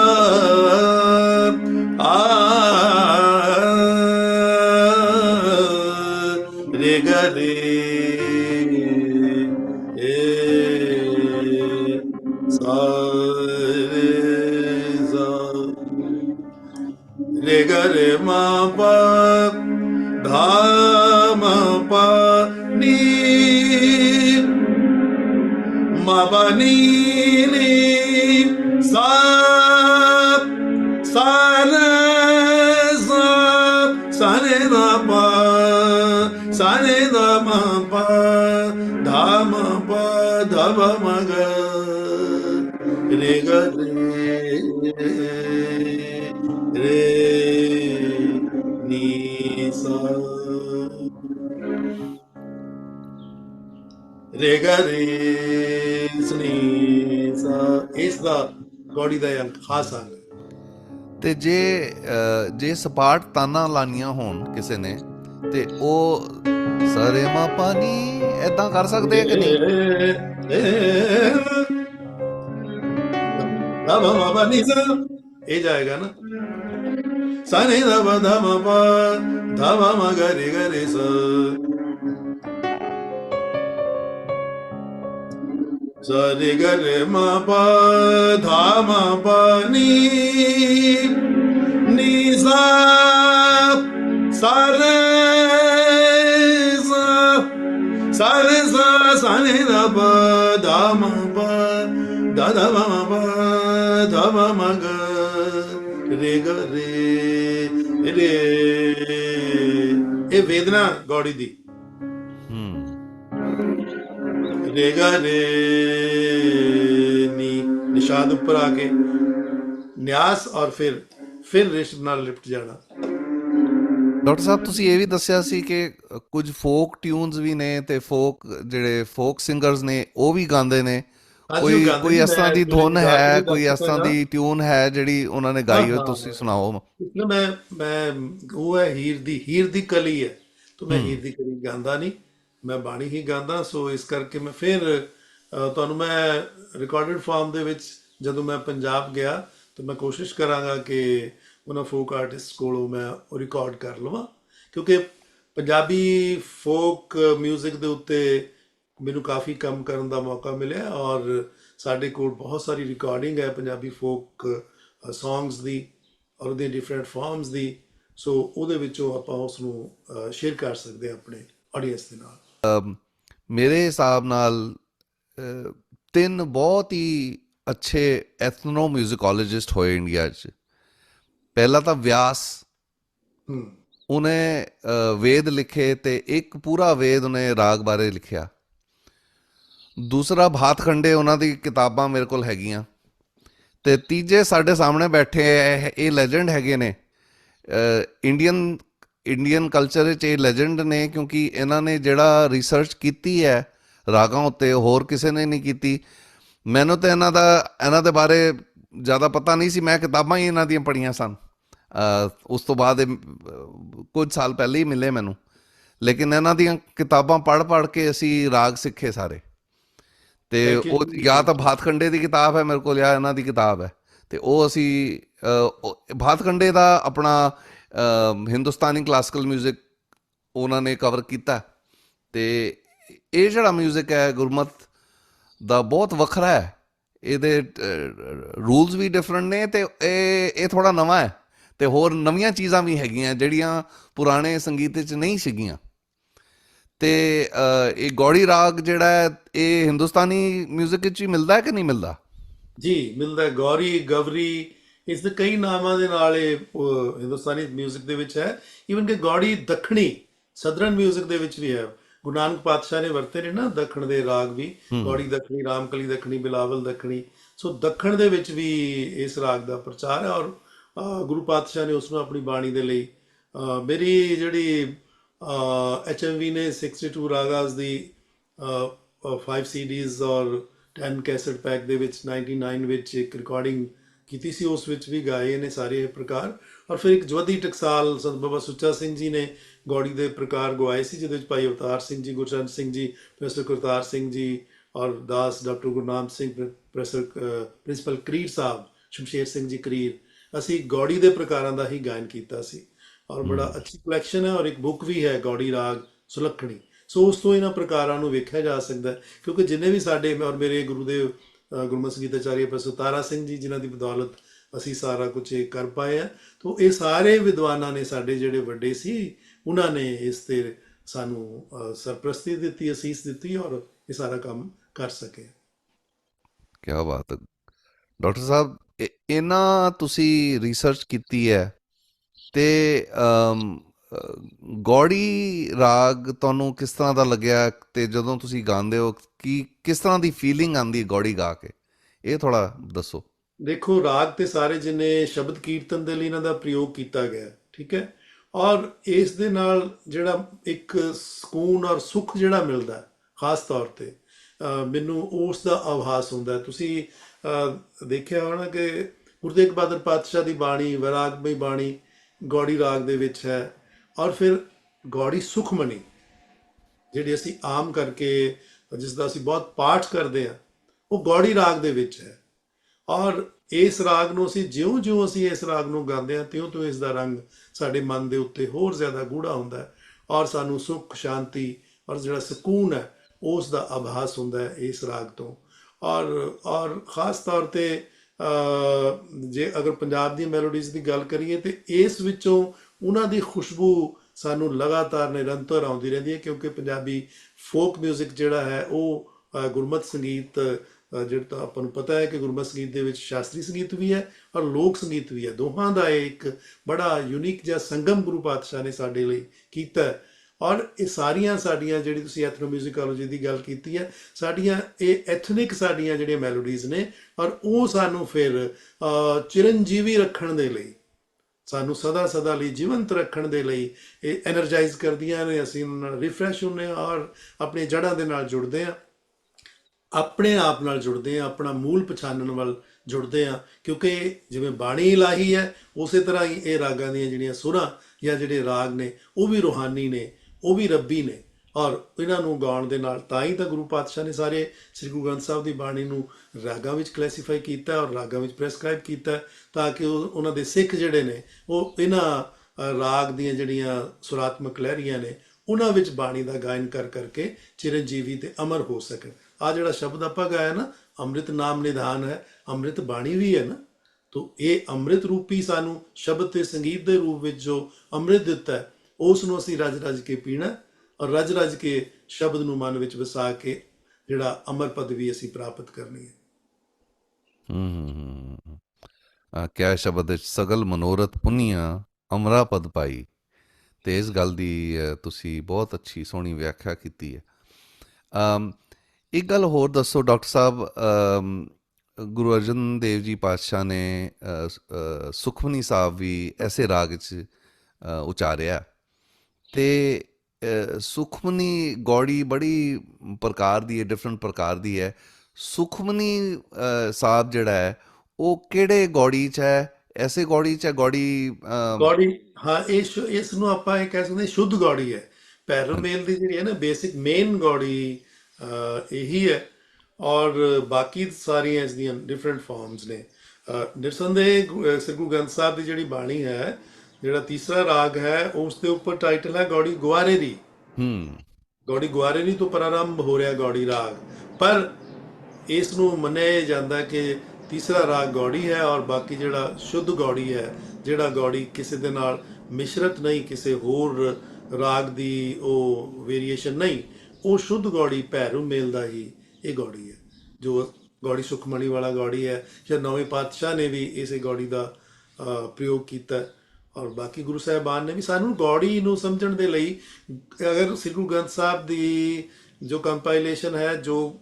ਮਗ ਰੇ ਗ ਰੇ ਰੇ ਨੀ ਸਾ ਰੇ ਗ ਸਨੀ ਸਾ ਇਸ ਦਾ ਗੋੜੀ ਦਾ ਖਾਸ ਅੰਗ ਤੇ ਜੇ ਜੇ ਸਪਾਟ ਤਾਨਾ ਲਾਨੀਆਂ ਹੋਣ ਕਿਸੇ ਨੇ, ਤੇ ਉਹ ਸਾਰੇ ਮਾ ਪਾਣੀ ਐਦਾਂ ਕਰ ਸਕਦੇ ਆ ਕਿ ਨਹੀਂ? ਦਾ ਵਾ ਨੀ ਸਾ ਇਹ ਜਾਏਗਾ ਨਾ। ਸਾਨੇ ਦਾ ਵਾ ਦਾ ਵਾ ਵਾ ਦਾ ਵਾ ਮਾ ਗ ਰੇ ਗ ਰੇ ਸਾ sa re ga re ma re re ਇਹ ਵੇਦਨਾ ਗੌੜੀ ਦੀ ਹੂੰ ਰੇ ਗਾ ਰੇ ਨੀ ਨਿਸ਼ਾਦ ਉੱਪਰ ਆ ਕੇ ਨਿਆਸ ਔਰ ਫਿਰ ਫਿਰ ਰਿਸ਼ਤ ਨਾਲ ਲਿਪਟ ਜਾਣਾ ਡਾਕਟਰ ਸਾਹਿਬ ਤੁਸੀਂ ਇਹ ਵੀ ਦੱਸਿਆ ਸੀ ਕਿ ਕੁਝ ਫੋਕ ਟਿਊਨਸ ਵੀ ਨੇ ਤੇ ਫੋਕ ਜਿਹੜੇ ਫੋਕ ਸਿੰਗਰਸ ਨੇ ਉਹ ਵੀ ਗਾਉਂਦੇ ਨੇ ਕੋਈ ਕੋਈ ਇਸ ਤਰ੍ਹਾਂ ਦੀ ਧੁਨ ਹੈ ਕੋਈ ਇਸ ਤਰ੍ਹਾਂ। ਦੀ ਟਿਊਨ ਹੈ ਜਿਹੜੀ ਉਹਨਾਂ ਨੇ ਗਾਈ ਹਾਂ, ਤੁਸੀਂ। ਸੁਣਾਓ ਨਾ ਮੈਂ ਮੈਂ ਉਹ ਹੈ ਹੀਰ ਦੀ ਹੀਰ ਦੀ ਕਲੀ ਹੈ ਤਾਂ ਮੈਂ ਹੀਰ ਦੀ ਕਲੀ ਗਾਉਂਦਾ ਨਹੀਂ ਮੈਂ ਬਾਣੀ ਹੀ ਗਾਉਂਦਾ ਸੋ ਇਸ ਕਰਕੇ ਮੈਂ ਫਿਰ ਤੁਹਾਨੂੰ ਮੈਂ ਰਿਕਾਰਡਡ ਫਾਰਮ ਦੇ ਵਿੱਚ ਜਦੋਂ ਮੈਂ ਪੰਜਾਬ ਗਿਆ ਤੇ ਮੈਂ ਕੋਸ਼ਿਸ਼ ਕਰਾਂਗਾ ਕਿ ਉਹਨਾਂ ਫੋਕ ਆਰਟਿਸਟ ਕੋਲੋਂ ਮੈਂ ਉਹ ਰਿਕਾਰਡ ਕਰ ਲਵਾਂ, ਕਿਉਂਕਿ ਪੰਜਾਬੀ ਫੋਕ 뮤직 ਦੇ ਉੱਤੇ ਮੈਨੂੰ ਕਾਫੀ ਕੰਮ ਕਰਨ ਦਾ ਮੌਕਾ ਮਿਲਿਆ ਔਰ ਸਾਡੇ ਕੋਲ ਬਹੁਤ ਸਾਰੀ ਰਿਕਾਰਡਿੰਗ ਹੈ ਪੰਜਾਬੀ ਫੋਕ ਸੌਂਗਸ ਦੀ ਔਰ ਉਹਦੇ ਡਿਫਰੈਂਟ ਫਾਰਮਸ ਦੀ, ਸੋ ਉਹਦੇ ਵਿੱਚੋਂ ਆਪਾਂ ਉਸ ਨੂੰ ਸ਼ੇਅਰ ਕਰ ਸਕਦੇ ਆ ਆਪਣੇ ਆਡੀਅנס ਦੇ ਨਾਲ। ਮੇਰੇ ਹਿਸਾਬ ਨਾਲ ਤਿੰਨ ਬਹੁਤ ਹੀ ਅੱਛੇ ਐਥਨੋ ਮਿਊਜ਼ਿਕੋਲੋਜਿਸਟ ਹੋਏ ਇੰਡੀਆ 'ਚ। ਪਹਿਲਾ ਤਾਂ ਵਿਆਸ ਉਹਨੇ ਵੇਦ ਲਿਖੇ ਤੇ ਇੱਕ ਪੂਰਾ ਵੇਦ ਉਹਨੇ ਰਾਗ ਬਾਰੇ ਲਿਖਿਆ। ਦੂਸਰਾ ਭਾਤਖੰਡੇ ਉਹਨਾਂ ਦੀ ਕਿਤਾਬਾਂ ਮੇਰੇ ਕੋਲ ਹੈਗੀਆਂ। ਤੇ ਤੀਜੇ ਸਾਡੇ ਸਾਹਮਣੇ ਬੈਠੇ ਇਹ- ਇਹ ਲੈਜੈਂਡ ਹੈਗੇ ਨੇ। ਇੰਡੀਅਨ ਇੰਡੀਅਨ ਕਲਚਰ ਵਿੱਚ ਇਹ ਲੈਜੈਂਡ ਨੇ ਕਿਉਂਕਿ ਇਹਨਾਂ ਨੇ ਜਿਹੜਾ ਰਿਸਰਚ ਕੀਤੀ ਹੈ ਰਾਗਾਂ ਉੱਤੇ ਹੋਰ ਕਿਸੇ ਨੇ ਨਹੀਂ ਕੀਤੀ। ਮੈਨੂੰ ਤਾਂ ਇਹਨਾਂ ਦਾ ਇਹਨਾਂ ਦੇ ਬਾਰੇ ਜ਼ਿਆਦਾ ਪਤਾ ਨਹੀਂ ਸੀ ਮੈਂ ਕਿਤਾਬਾਂ ਹੀ ਇਹਨਾਂ ਦੀਆਂ ਪੜ੍ਹੀਆਂ ਸਨ ਅ, ਉਸ ਤੋਂ ਬਾਅਦ ਇਹ, ਅ, ਕੁਝ ਸਾਲ ਪਹਿਲੇ ਹੀ ਮਿਲੇ ਮੈਨੂੰ ਲੇਕਿਨ ਇਹਨਾਂ ਦੀਆਂ ਕਿਤਾਬਾਂ ਪੜ੍ਹ ਪੜ੍ਹ ਕੇ ਅਸੀਂ ਰਾਗ ਸਿੱਖੇ ਸਾਰੇ ਤੇ Thank you. ਉਹ ਜਾਂ ਤਾਂ ਭਾਤਖੰਡੇ ਦੀ ਕਿਤਾਬ ਹੈ ਮੇਰੇ ਕੋਲ ਜਾਂ ਇਹਨਾਂ ਦੀ ਕਿਤਾਬ ਹੈ ਤੇ ਉਹ ਅਸੀਂ ਅ, ਉਹ- ਭਾਤਖੰਡੇ ਦਾ ਆਪਣਾ ਅ, ਹਿੰਦੁਸਤਾਨੀ ਕਲਾਸੀਕਲ 뮤직 ਉਹਨਾਂ ਨੇ ਕਵਰ ਕੀਤਾ ਤੇ ਇਹ ਜਿਹੜਾ 뮤직 ਹੈ ਗੁਰਮਤ ਦਾ ਬਹੁਤ ਵੱਖਰਾ ਹੈ ਇਹਦੇ ਰੂਲਸ ਵੀ ਡਿਫਰੈਂਟ ਨੇ ਤੇ ਇਹ ਇਹ ਥੋੜਾ ਨਵਾਂ ਹੈ ਤੇ ਹੋਰ ਨਵੀਆਂ ਚੀਜ਼ਾਂ ਵੀ ਹੈਗੀਆਂ ਜਿਹੜੀਆਂ ਪੁਰਾਣੇ ਸੰਗੀਤ ਵਿੱਚ ਨਹੀਂ ਸੀਗੀਆਂ ਤੇ ਅ, ਇਹ ਗੌੜੀ ਰਾਗ ਜਿਹੜਾ ਹੈ ਇਹ ਹਿੰਦੁਸਤਾਨੀ 뮤직 ਵਿੱਚ ਵੀ ਮਿਲਦਾ ਹੈ ਕਿ ਨਹੀਂ ਮਿਲਦਾ ਜੀ ਮਿਲਦਾ ਹੈ। ਗੌਰੀ ਗਵਰੀ ਇਸ ਦੇ ਕਈ ਨਾਮਾਂ ਦੇ ਨਾਲ ਇਹ ਅਹ, ਹਿੰਦੁਸਤਾਨੀ 뮤직 ਦੇ ਵਿੱਚ ਹੈ ਈਵਨ ਕਿ ਗੌੜੀ ਦੱਖਣੀ ਸਦਰਨ 뮤직 ਦੇ ਵਿੱਚ ਵੀ ਹੈ ਗੁਰੂ ਨਾਨਕ ਪਾਤਸ਼ਾਹ ਨੇ ਵਰਤੇ ਨੇ ਨਾ ਦੱਖਣ ਦੇ ਰਾਗ ਵੀ ਗੌੜੀ ਦੱਖਣੀ ਰਾਮਕਲੀ ਦੱਖਣੀ ਬਿਲਾਵਲ ਦੱਖਣੀ। ਸੋ ਦੱਖਣ ਦੇ ਵਿੱਚ ਵੀ ਇਸ ਰਾਗ ਦਾ ਪ੍ਰਚਾਰ ਹੈ ਔਰ ਗੁਰੂ ਪਾਤਸ਼ਾਹ ਨੇ ਉਸ ਨੂੰ ਆਪਣੀ ਬਾਣੀ ਦੇ ਲਈ ਮੇਰੀ ਜਿਹੜੀ ਐਚਐਮਵੀ ਨੇ 62 ਰਾਗਾਸ ਦੀ 5 ਸੀਡੀਜ਼ ਔਰ 10 ਕੈਸਟ ਪੈਕ ਦੇ ਵਿੱਚ 99 ਵਿੱਚ ਇੱਕ ਰਿਕਾਰਡਿੰਗ ਕੀਤੀ ਸੀ ਉਸ ਵਿੱਚ ਵੀ ਗਾਏ ਨੇ ਸਾਰੇ ਇਹ ਪ੍ਰਕਾਰ। ਔਰ ਫਿਰ ਇੱਕ ਜਵਦੀ ਟਕਸਾਲ ਸੰਤ ਬਾਬਾ ਸੁੱਚਾ ਸਿੰਘ ਜੀ ਨੇ ਗੌੜੀ ਦੇ ਪ੍ਰਕਾਰ ਗਵਾਏ ਸੀ ਜਿਹਦੇ ਵਿੱਚ ਭਾਈ ਅਵਤਾਰ ਸਿੰਘ ਜੀ ਗੁਰਚਰਨ ਸਿੰਘ ਜੀ ਪ੍ਰੋਫੈਸਰ ਕਰਤਾਰ ਸਿੰਘ ਜੀ ਔਰ ਦਾਸ doctor Gurnam Singh professor principal Karir ਸਾਹਿਬ ਸ਼ਮਸ਼ੇਰ ਸਿੰਘ ਜੀ ਕਰੀਰ ਅਸੀਂ ਗੌੜੀ ਦੇ ਪ੍ਰਕਾਰਾਂ ਦਾ ਹੀ ਗਾਇਨ ਕੀਤਾ ਸੀ। ਔਰ ਬੜਾ ਅੱਛੀ ਕਲੈਕਸ਼ਨ ਹੈ ਔਰ ਇੱਕ ਬੁੱਕ ਵੀ ਹੈ ਗੌੜੀ ਰਾਗ ਸੁਲੱਖਣੀ। ਸੋ ਉਸ ਤੋਂ ਇਹਨਾਂ ਪ੍ਰਕਾਰਾਂ ਨੂੰ ਵੇਖਿਆ ਜਾ ਸਕਦਾ ਕਿਉਂਕਿ ਜਿੰਨੇ ਵੀ ਸਾਡੇ ਔਰ ਮੇਰੇ ਗੁਰੂਦੇਵ ਅ, ਗੁਰਮਤਿ ਸੰਗੀਤ ਆਚਾਰੀਆ ਪ੍ਰੋਫੈਸਰ ਤਾਰਾ ਸਿੰਘ ਜੀ ਜਿਨ੍ਹਾਂ ਦੀ ਬਦੌਲਤ ਅਸੀਂ ਸਾਰਾ ਕੁਝ ਇਹ ਕਰ ਪਾਏ ਆ ਤੋਂ ਇਹ ਸਾਰੇ ਵਿਦਵਾਨਾਂ ਨੇ ਸਾਡੇ ਜਿਹੜੇ ਵੱਡੇ ਸੀ ਉਹਨਾਂ ਨੇ ਇਸ ਤੇ ਸਾਨੂੰ ਸਰਪ੍ਰਸਤੀ ਦਿੱਤੀ ਅਸੀਸ ਦਿੱਤੀ ਔਰ ਇਹ ਸਾਰਾ ਕੰਮ ਕਰ ਸਕੇ। ਕੀ ਬਾਤ ਹੈ। ਡਾਕਟਰ ਸਾਹਿਬ ਇਹ- ਇਹਨਾਂ ਤੁਸੀਂ ਰਿਸਰਚ ਕੀਤੀ ਹੈ ਤੇ ਗੌੜੀ ਰਾਗ ਤੁਹਾਨੂੰ ਕਿਸ ਤਰ੍ਹਾਂ ਦਾ ਲੱਗਿਆ ਤੇ ਜਦੋਂ ਤੁਸੀਂ ਗਾਉਂਦੇ ਹੋ ਕੀ ਕਿਸ ਤਰ੍ਹਾਂ ਦੀ ਫੀਲਿੰਗ ਆਉਂਦੀ ਹੈ ਗੌੜੀ ਗਾ ਕੇ? ਇਹ ਥੋੜਾ ਦੱਸੋ। ਦੇਖੋ ਰਾਗ ਤੇ ਸਾਰੇ ਜਿੰਨੇ ਸ਼ਬਦ ਕੀਰਤਨ ਦੇ ਲਈ ਇਹਨਾਂ ਦਾ ਪ੍ਰਯੋਗ ਕੀਤਾ ਗਿਆ ਠੀਕ ਹੈ? ਔਰ ਇਸ ਦੇ ਨਾਲ ਜਿਹੜਾ ਇੱਕ ਸਕੂਨ ਔਰ ਸੁੱਖ ਜਿਹੜਾ ਮਿਲਦਾ ਖਾਸ ਤੌਰ ਤੇ ਮੈਨੂੰ ਉਸ ਦਾ ਆਭਾਸ ਹੁੰਦਾ ਤੁਸੀਂ ਦੇਖਿਆ ਹੋਣਾ ਕਿ ਗੁਰੂ ਤੇਗ ਬਹਾਦਰ ਪਾਤਸ਼ਾਹ ਦੀ ਬਾਣੀ, ਵੈਰਾਗਮਈ ਬਾਣੀ ਗੌੜੀ ਰਾਗ ਦੇ ਵਿੱਚ ਹੈ ਔਰ ਫਿਰ ਗੌੜੀ ਸੁਖਮਣੀ ਜਿਹੜੀ ਅਸੀਂ ਆਮ ਕਰਕੇ, ਜਿਸ ਦਾ ਅਸੀਂ ਬਹੁਤ ਪਾਠ ਕਰਦੇ ਹਾਂ, ਉਹ ਗੌੜੀ ਰਾਗ ਦੇ ਵਿੱਚ ਹੈ। ਔਰ ਇਸ ਰਾਗ ਨੂੰ ਅਸੀਂ ਜਿਉਂ-ਜਿਉਂ ਅਸੀਂ ਇਸ ਰਾਗ ਨੂੰ ਗਾਉਂਦੇ ਹਾਂ ਤਿਉਂ-ਤਿਉਂ ਇਸ ਦਾ ਰੰਗ ਸਾਡੇ ਮਨ ਦੇ ਉੱਤੇ ਹੋਰ ਜ਼ਿਆਦਾ ਗੂੜਾ ਹੁੰਦਾ ਹੈ ਔਰ ਸਾਨੂੰ ਸੁੱਖ ਸ਼ਾਂਤੀ ਔਰ ਜਿਹੜਾ ਸਕੂਨ ਹੈ ਉਸ ਦਾ ਆਭਾਸ ਹੁੰਦਾ ਹੈ ਇਸ ਰਾਗ ਤੋਂ। ਔਰ ਔਰ ਖਾਸ ਤੌਰ ਤੇ ਜੇ ਅਗਰ ਪੰਜਾਬ ਦੀ ਮੈਲੋਡੀਜ਼ ਦੀ ਗੱਲ ਕਰੀਏ ਤੇ ਇਸ ਵਿੱਚੋਂ ਉਹਨਾਂ ਦੀ ਖੁਸ਼ਬੂ ਸਾਨੂੰ ਲਗਾਤਾਰ ਨਿਰੰਤਰ ਆਉਂਦੀ ਰਹਿੰਦੀ ਹੈ ਕਿਉਂਕਿ ਪੰਜਾਬੀ ਫੋਕ 뮤직 ਜਿਹੜਾ ਹੈ ਉਹ ਅ, ਗੁਰਮਤ ਸੰਗੀਤ ਜਿਹੜਾ ਤਾਂ ਆਪਾਂ ਨੂੰ ਪਤਾ ਹੈ ਕਿ ਗੁਰਮਤਿ ਸੰਗੀਤ ਦੇ ਵਿੱਚ ਸ਼ਾਸਤਰੀ ਸੰਗੀਤ ਵੀ ਹੈ ਔਰ ਲੋਕ ਸੰਗੀਤ ਵੀ ਹੈ। ਦੋਹਾਂ ਦਾ ਇੱਕ ਬੜਾ ਯੂਨੀਕ ਜਿਹਾ ਸੰਗਮ ਗੁਰੂ ਪਾਤਸ਼ਾਹ ਨੇ ਸਾਡੇ ਲਈ ਕੀਤਾ ਔਰ ਇਹ ਸਾਰੀਆਂ ਸਾਡੀਆਂ ਜਿਹੜੀ ਤੁਸੀਂ ਐਥਨੋ ਮਿਊਜ਼ਿਕੋਲੋਜੀ ਦੀ ਗੱਲ ਕੀਤੀ ਹੈ, ਸਾਡੀਆਂ ਇਹ ਐਥਨਿਕ ਸਾਡੀਆਂ ਜਿਹੜੀਆਂ ਮੈਲੋਡੀਜ਼ ਨੇ ਔਰ ਉਹ ਸਾਨੂੰ ਫਿਰ ਚਿਰੰਜੀਵੀ ਰੱਖਣ ਦੇ ਲਈ, ਸਾਨੂੰ ਸਦਾ ਸਦਾ ਲਈ ਜੀਵੰਤ ਰੱਖਣ ਦੇ ਲਈ ਇਹ એનર્ਜਾਈਜ਼ ਕਰਦੀਆਂ ਨੇ। ਅਸੀਂ ਉਹਨਾਂ ਨਾਲ ਰਿਫਰੈਸ਼ ਹੁੰਨੇ ਔਰ ਆਪਣੇ ਜੜ੍ਹਾਂ ਦੇ ਨਾਲ ਜੁੜਦੇ ਆ ਆਪਣੇ ਆਪ ਨਾਲ ਜੁੜਦੇ ਆ, ਆਪਣਾ ਮੂਲ ਪਛਾਣਨ ਵੱਲ ਜੁੜਦੇ ਆ, ਕਿਉਂਕਿ ਜਿਵੇਂ ਬਾਣੀ ਇਲਾਹੀ ਹੈ, ਉਸੇ ਤਰ੍ਹਾਂ ਹੀ ਇਹ ਰਾਗਾਂ ਦੀਆਂ ਜਿਹੜੀਆਂ ਸੁਰਾਂ ਜਾਂ ਜਿਹੜੇ ਰਾਗ ਨੇ, ਉਹ ਵੀ ਰੂਹਾਨੀ ਨੇ, ਉਹ ਵੀ ਰੱਬੀ ਨੇ। ਔਰ ਇਹਨਾਂ ਨੂੰ ਗਾਉਣ ਦੇ ਨਾਲ ਤਾਂ ਹੀ ਤਾਂ ਗੁਰੂ ਪਾਤਸ਼ਾਹ ਨੇ ਸਾਰੇ ਸ੍ਰੀ ਗੁਰੂ ਗ੍ਰੰਥ ਸਾਹਿਬ ਦੀ ਬਾਣੀ ਨੂੰ ਰਾਗਾਂ ਵਿੱਚ ਕਲਾਸੀਫਾਈ ਕੀਤਾ ਔਰ ਰਾਗਾਂ ਵਿੱਚ ਪ੍ਰੈਸਕ੍ਰਾਈਬ ਕੀਤਾ ਤਾਂ ਕਿ ਉਹਨਾਂ ਦੇ ਸਿੱਖ ਜਿਹੜੇ ਨੇ, ਉਹ ਇਹਨਾਂ ਰਾਗ ਦੀਆਂ ਜਿਹੜੀਆਂ ਸੁਰਾਤਮਕ ਲਹਿਰੀਆਂ ਨੇ, ਉਹਨਾਂ ਵਿੱਚ ਬਾਣੀ ਦਾ ਗਾਇਨ ਕਰ ਕਰਕੇ ਚਿਰੰਜੀਵੀ ਤੇ ਅਮਰ ਹੋ ਸਕਣ। ਆ ਜਿਹੜਾ ਸ਼ਬਦ ਆਪਾਂ ਗਾਇਆ ਨਾ, ਅੰਮ੍ਰਿਤ ਨਾਮ ਨਿਧਾਨ ਹੈ, ਅੰਮ੍ਰਿਤ ਬਾਣੀ ਵੀ ਹੈ ਨਾ, ਤੋ ਇਹ ਅੰਮ੍ਰਿਤ ਰੂਪੀ ਸਾਨੂੰ ਸ਼ਬਦ ਤੇ ਸੰਗੀਤ ਦੇ ਰੂਪ ਵਿੱਚ ਜੋ ਅੰਮ੍ਰਿਤ ਦਿੱਤਾ ਹੈ ਉਸ ਨੂੰ ਅਸੀਂ ਰਜ ਰਜ ਕੇ ਪੀਣਾ ਔਰ ਰਜ ਰਜ ਕੇ ਸ਼ਬਦ ਨੂੰ ਮਨ ਵਿੱਚ ਵਸਾ ਕੇ ਜਿਹੜਾ ਅਮਰ ਪਦਵੀ ਅਸੀਂ ਪ੍ਰਾਪਤ ਕਰਨੀ ਹੈ। ਹੂੰ ਆ ਕਿਆ ਸ਼ਬਦ ਵਿੱਚ ਸਗਲ ਮਨੋਰਥ ਪੁੰਨੀਆਂ ਅਮਰਾ ਪਦ ਪਾਈ। ਤੇ ਇਸ ਗੱਲ ਦੀ ਤੁਸੀਂ ਬਹੁਤ ਅੱਛੀ ਸੋਹਣੀ ਵਿਆਖਿਆ ਕੀਤੀ ਹੈ। ਅਮ ਇੱਕ ਗੱਲ ਹੋਰ ਦੱਸੋ, ਡਾਕਟਰ ਸਾਹਿਬ ਗੁਰੂ ਅਰਜਨ ਦੇਵ ਜੀ ਪਾਤਸ਼ਾਹ ਨੇ ਸੁਖਮਨੀ ਸਾਹਿਬ ਵੀ ਐਸੇ ਰਾਗ ਵਿੱਚ ਉਚਾਰਿਆ। ਤੇ ਸੁਖਮਨੀ ਗੌੜੀ ਬੜੀ ਪ੍ਰਕਾਰ ਦੀ ਹੈ ਡਿਫਰੈਂਟ ਪ੍ਰਕਾਰ ਦੀ ਹੈ। ਸੁਖਮਨੀ ਸਾਹਿਬ ਜਿਹੜਾ ਹੈ, ਉਹ ਕਿਹੜੇ ਗੌੜੀ ਚ ਹੈ? ਐਸੇ ਗੌੜੀ ਚ ਹੈ, ਗੌੜੀ ਗੌੜੀ, ਹਾਂ, ਇਹ ਇਸ ਨੂੰ ਆਪਾਂ ਇਹ ਕਹਿ ਸਕਦੇ ਸ਼ੁੱਧ ਗੌੜੀ ਹੈ। ਭੈਰਵ ਮੇਲ ਦੀ ਜਿਹੜੀ ਹੈ ਨਾ ਬੇਸਿਕ ਮੇਨ ਗੌੜੀ ਇਹੀ ਹੈ। ਔਰ ਬਾਕੀ ਸਾਰੀਆਂ ਇਸ ਦੀਆਂ ਡਿਫਰੈਂਟ ਫਾਰਮਸ ਨੇ ਨਿਰਸੰਦੇਹ ਸ੍ਰੀ ਗੁਰੂ ਗ੍ਰੰਥ ਸਾਹਿਬ ਦੀ ਜਿਹੜੀ ਬਾਣੀ ਹੈ ਜਿਹੜਾ ਤੀਸਰਾ ਰਾਗ ਹੈ ਉਸ ਦੇ ਉੱਪਰ ਟਾਈਟਲ ਹੈ ਗੌੜੀ ਗੁਆਰੇ ਦੀ। ਹੂੰ। ਗੌੜੀ ਗੁਆਰੇਰੀ ਤੋਂ ਪ੍ਰਾਰੰਭ ਹੋ ਰਿਹਾ ਗੌੜੀ ਰਾਗ। ਪਰ ਇਸ ਨੂੰ ਮੰਨਿਆ ਜਾਂਦਾ ਕਿ ਤੀਸਰਾ ਰਾਗ ਗੌੜੀ ਹੈ ਔਰ ਬਾਕੀ ਜਿਹੜਾ ਸ਼ੁੱਧ ਗੌੜੀ ਹੈ ਜਿਹੜਾ ਗੌੜੀ ਕਿਸੇ ਦੇ ਨਾਲ ਮਿਸ਼ਰਤ ਨਹੀਂ ਕਿਸੇ ਹੋਰ ਰਾਗ ਦੀ ਉਹ ਵੇਰੀਏਸ਼ਨ ਨਹੀਂ ਉਹ ਸ਼ੁੱਧ ਗੌੜੀ ਭੈਰੂ ਮੇਲ ਦਾ ਹੀ ਇਹ ਗੌੜੀ ਹੈ, ਜੋ ਗੌੜੀ ਸੁਖਮਣੀ ਵਾਲਾ ਗੌੜੀ ਹੈ, ਜਾਂ ਨੌਵੇਂ ਪਾਤਸ਼ਾਹ ਨੇ ਵੀ ਇਸੇ ਗੌੜੀ ਦਾ ਪ੍ਰਯੋਗ ਕੀਤਾ ਔਰ ਬਾਕੀ ਗੁਰੂ ਸਾਹਿਬਾਨ ਨੇ ਵੀ ਸਾਨੂੰ ਗੌੜੀ ਨੂੰ ਸਮਝਣ ਦੇ ਲਈ, ਅਗਰ ਸ੍ਰੀ ਗੁਰੂ ਗ੍ਰੰਥ ਸਾਹਿਬ ਦੀ ਜੋ ਕੰਪਾਈਲੇਸ਼ਨ ਹੈ, ਜੋ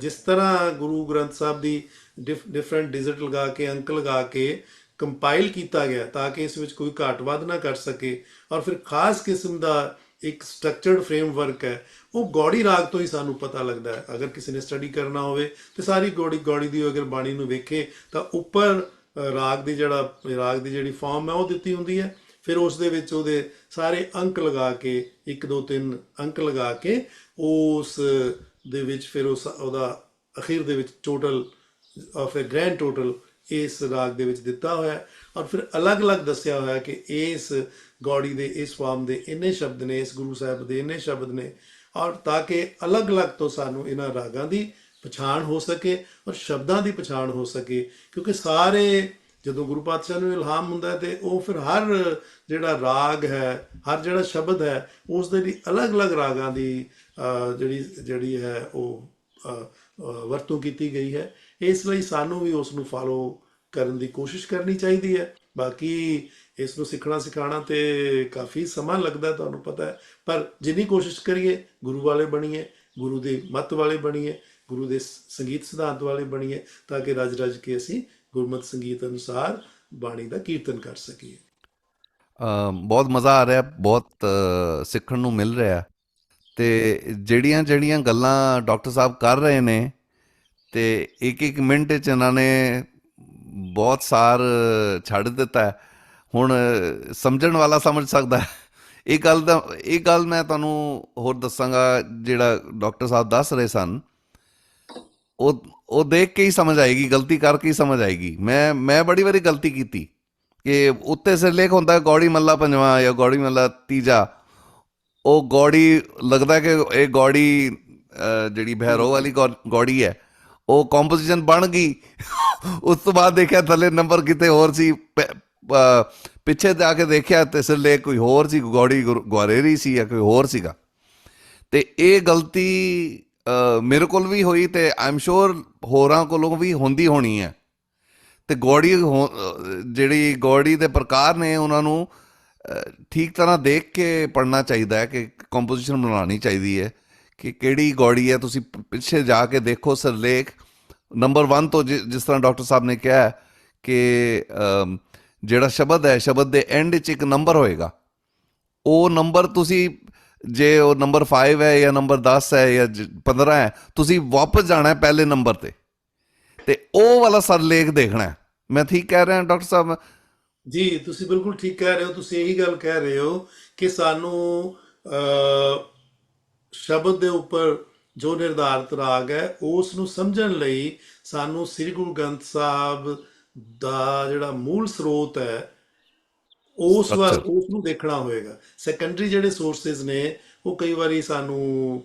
ਜਿਸ ਤਰ੍ਹਾਂ ਗੁਰੂ ਗ੍ਰੰਥ ਸਾਹਿਬ ਦੀ ਡਿਫਰੈਂਟ ਡਿਜਿਟ ਲਗਾ ਕੇ, ਅੰਕ ਲਗਾ ਕੇ ਕੰਪਾਈਲ ਕੀਤਾ ਗਿਆ, ਤਾਂ ਕਿ ਇਸ ਵਿੱਚ ਕੋਈ ਘਾਟ ਵਾਧ ਨਾ ਕਰ ਸਕੇ। ਔਰ ਫਿਰ ਖਾਸ ਕਿਸਮ ਦਾ ਇੱਕ ਸਟਰਕਚਰਡ ਫਰੇਮਵਰਕ ਹੈ, ਉਹ ਗੌੜੀ ਰਾਗ ਤੋਂ ਹੀ ਸਾਨੂੰ ਪਤਾ ਲੱਗਦਾ ਹੈ। ਅਗਰ ਕਿਸੇ ਨੇ ਸਟੱਡੀ ਕਰਨਾ ਹੋਵੇ ਤੇ ਸਾਰੀ ਗੌੜੀ ਗੌੜੀ ਦੀ ਅਗਰ ਬਾਣੀ ਨੂੰ ਵੇਖੇ, ਤਾਂ ਉੱਪਰ ਰਾਗ ਦੀ ਜਿਹੜਾ, ਰਾਗ ਦੀ ਜਿਹੜੀ ਫਾਰਮ ਹੈ, ਉਹ ਦਿੱਤੀ ਹੁੰਦੀ ਹੈ। ਫਿਰ ਉਸ ਦੇ ਵਿੱਚ ਉਹਦੇ ਸਾਰੇ ਅੰਕ ਲਗਾ ਕੇ 1 2 3 ਅੰਕ ਲਗਾ ਕੇ, ਉਸ ਦੇ ਵਿੱਚ ਫਿਰ ਉਸ, ਉਹਦਾ ਅਖੀਰ ਦੇ ਵਿੱਚ total of a grand total ਇਸ ਰਾਗ ਦੇ ਵਿੱਚ ਦਿੱਤਾ ਹੋਇਆ ਹੈ। ਔਰ ਫਿਰ ਅਲੱਗ-ਅਲੱਗ ਦੱਸਿਆ ਹੋਇਆ ਕਿ ਇਸ ਗੌੜੀ ਦੇ, ਇਸ ਫਾਰਮ ਦੇ ਇੰਨੇ ਸ਼ਬਦ ਨੇ, ਇਸ ਗੁਰੂ ਸਾਹਿਬ ਦੇ ਇੰਨੇ ਸ਼ਬਦ ਨੇ, ਔਰ ਤਾਂ ਕਿ ਅਲੱਗ-ਅਲੱਗ ਤੋਂ ਸਾਨੂੰ ਇਹਨਾਂ ਰਾਗਾਂ ਦੀ ਪਛਾਣ ਹੋ ਸਕੇ ਔਰ ਸ਼ਬਦਾਂ ਦੀ ਪਛਾਣ ਹੋ ਸਕੇ, ਕਿਉਂਕਿ ਸਾਰੇ ਜਦੋਂ ਗੁਰੂ ਪਾਤਸ਼ਾਹ ਨੂੰ ਇਲਹਾਮ ਹੁੰਦਾ ਹੈ ਤੇ ਉਹ ਫਿਰ ਹਰ ਜਿਹੜਾ ਰਾਗ ਹੈ, ਹਰ ਜਿਹੜਾ ਸ਼ਬਦ ਹੈ, ਉਸ ਦੇ ਲਈ ਅਲੱਗ-ਅਲੱਗ ਰਾਗਾਂ ਦੀ ਜਿਹੜੀ ਜਿਹੜੀ ਹੈ ਉਹ ਵਰਤੋਂ ਕੀਤੀ ਗਈ ਹੈ। ਇਸ ਲਈ ਸਾਨੂੰ ਵੀ ਉਸ ਨੂੰ ਫਾਲੋ ਕਰਨ ਦੀ ਕੋਸ਼ਿਸ਼ ਕਰਨੀ ਚਾਹੀਦੀ ਹੈ। ਬਾਕੀ ਇਸ ਨੂੰ ਸਿੱਖਣਾ ਸਿਖਾਉਣਾ ਤੇ ਕਾਫੀ ਸਮਾਂ ਲੱਗਦਾ, ਤੁਹਾਨੂੰ ਪਤਾ ਹੈ। ਪਰ ਜਿੰਨੀ ਕੋਸ਼ਿਸ਼ ਕਰੀਏ, ਗੁਰੂ ਵਾਲੇ ਬਣੀਏ, ਗੁਰੂ ਦੇ ਮੱਤ ਵਾਲੇ ਬਣੀਏ, ਗੁਰੂ ਦੇ ਸੰਗੀਤ ਸਿਧਾਂਤ ਵਾਲੇ ਬਣੀਏ, ਤਾਂ ਕਿ ਰਜ ਰਜ ਕੇ ਅਸੀਂ ਗੁਰਮਤਿ ਸੰਗੀਤ ਅਨੁਸਾਰ ਬਾਣੀ ਦਾ ਕੀਰਤਨ ਕਰ ਸਕੀਏ। ਬਹੁਤ ਮਜ਼ਾ ਆ ਰਿਹਾ, ਬਹੁਤ ਸਿੱਖਣ ਨੂੰ ਮਿਲ ਰਿਹਾ। ਤੇ ਜਿਹੜੀਆਂ ਜਿਹੜੀਆਂ ਗੱਲਾਂ ਡਾਕਟਰ ਸਾਹਿਬ ਕਰ ਰਹੇ ਨੇ, ਤੇ ਇੱਕ ਇੱਕ ਮਿੰਟ ਚ ਇਹਨਾਂ ਨੇ ਬਹੁਤ ਸਾਰ ਛੱਡ ਦਿੱਤਾ ਹੁਣ ਸਮਝਣ ਵਾਲਾ ਸਮਝ ਸਕਦਾ ਇਹ ਗੱਲ ਦਾ, ਇਹ ਗੱਲ ਮੈਂ ਤੁਹਾਨੂੰ ਹੋਰ ਦੱਸਾਂਗਾ, ਜਿਹੜਾ ਡਾਕਟਰ ਸਾਹਿਬ ਦੱਸ ਰਹੇ ਸਨ। ਉਹ ਉਹ ਦੇਖ ਕੇ ਹੀ ਸਮਝ ਆਏਗੀ, ਗਲਤੀ ਕਰਕੇ ਹੀ ਸਮਝ ਆਏਗੀ। ਮੈਂ ਮੈਂ ਬੜੀ ਵਾਰੀ ਗਲਤੀ ਕੀਤੀ ਕਿ ਉੱਤੇ ਸਿਰਲੇਖ ਹੁੰਦਾ ਗੌੜੀ ਮੱਲਾ ਪੰਜਵਾਂ ਜਾਂ ਗੌੜੀ ਮੱਲਾ ਤੀਜਾ। ਉਹ ਗੌੜੀ ਲੱਗਦਾ ਕਿ ਇਹ ਗੌੜੀ ਜਿਹੜੀ ਭੈਰੋ ਵਾਲੀ ਗੌ- ਗੌੜੀ ਹੈ। ਉਹ ਕੰਪੋਜੀਸ਼ਨ ਬਣ ਗਈ। ਉਸ ਤੋਂ ਬਾਅਦ ਦੇਖਿਆ ਥੱਲੇ ਨੰਬਰ ਕਿਤੇ ਹੋਰ ਸੀ। ਪਿੱਛੇ ਜਾ ਕੇ ਦੇਖਿਆ ਤੇ ਸਿਰਲੇਖ ਕੋਈ ਹੋਰ ਸੀ ਗੌੜੀ ਗੁਰ- ਗਵਾਰੇਰੀ ਸੀ ਜਾਂ ਕੋਈ ਹੋਰ ਸੀਗਾ। ਤੇ ਇਹ ਗਲਤੀ ਮੇਰੇ ਕੋਲ ਵੀ ਹੋਈ ਤੇ ਆਮ ਸ਼ੋਰ ਹੋਰਾਂ ਕੋਲੋਂ ਵੀ ਹੁੰਦੀ ਹੋਣੀ ਹੈ। ਤੇ ਗੌੜੀ ਹੋ- ਜਿਹੜੀ ਗੌੜੀ ਦੇ ਪ੍ਰਕਾਰ ਨੇ ਉਹਨਾਂ ਨੂੰ ਠੀਕ ਤਰ੍ਹਾਂ ਦੇਖ ਕੇ ਪੜਨਾ ਚਾਹੀਦਾ ਹੈ ਕਿ ਕੰਪੋਜੀਸ਼ਨ ਬਣਾਉਣੀ ਚਾਹੀਦੀ ਹੈ। ਕਿ ਕਿਹੜੀ ਗੌੜੀ ਹੈ, ਤੁਸੀਂ ਪਿੱਛੇ ਜਾ ਕੇ ਦੇਖੋ ਸਰਲੇਖ ਨੰਬਰ 1 ਤੋਂ ਜਿਸ ਤਰ੍ਹਾਂ ਡਾਕਟਰ ਸਾਹਿਬ ਨੇ ਕਿਹਾ ਕਿ ਜਿਹੜਾ ਸ਼ਬਦ ਹੈ, ਸ਼ਬਦ ਦੇ ਐਂਡ 'ਚ ਇੱਕ ਨੰਬਰ ਹੋਏਗਾ। ਉਹ ਨੰਬਰ ਤੁਸੀਂ, ਜੇ ਉਹ ਨੰਬਰ 5 ਹੈ ਜਾਂ ਨੰਬਰ 10 ਹੈ ਜਾਂ ਜ- 15 ਹੈ, ਤੁਸੀਂ ਵਾਪਸ ਜਾਣਾ ਹੈ ਪਹਿਲੇ ਨੰਬਰ ਤੇ। ਤੇ ਉਹ ਵਾਲਾ ਸਰਲੇਖ ਦੇਖਣਾ ਮੈਂ ਠੀਕ ਕਹਿ ਰਿਹਾ ਡਾਕਟਰ ਸਾਹਿਬ? ਜੀ, ਤੁਸੀਂ ਬਿਲਕੁਲ ਠੀਕ ਕਹਿ ਰਹੇ ਹੋ। ਤੁਸੀਂ ਇਹੀ ਗੱਲ ਕਹਿ ਰਹੇ ਹੋ ਕਿ ਸਾਨੂੰ ਸ਼ਬਦ ਦੇ ਉੱਪਰ ਜੋ ਨਿਰਧਾਰਤ ਰਾਗ ਹੈ ਉਸ ਨੂੰ ਸਮਝਣ ਲਈ ਸਾਨੂੰ ਸ੍ਰੀ ਗੁਰੂ ਗ੍ਰੰਥ ਸਾਹਿਬ ਦਾ ਜਿਹੜਾ ਮੂਲ ਸਰੋਤ ਹੈ ਉਸ Structure. ਉਸ ਨੂੰ ਦੇਖਣਾ ਹੋਏਗਾ ਸੈਕੰਡਰੀ ਜਿਹੜੇ ਸੋਰਸਸ ਨੇ ਉਹ ਕਈ ਵਾਰੀ ਸਾਨੂੰ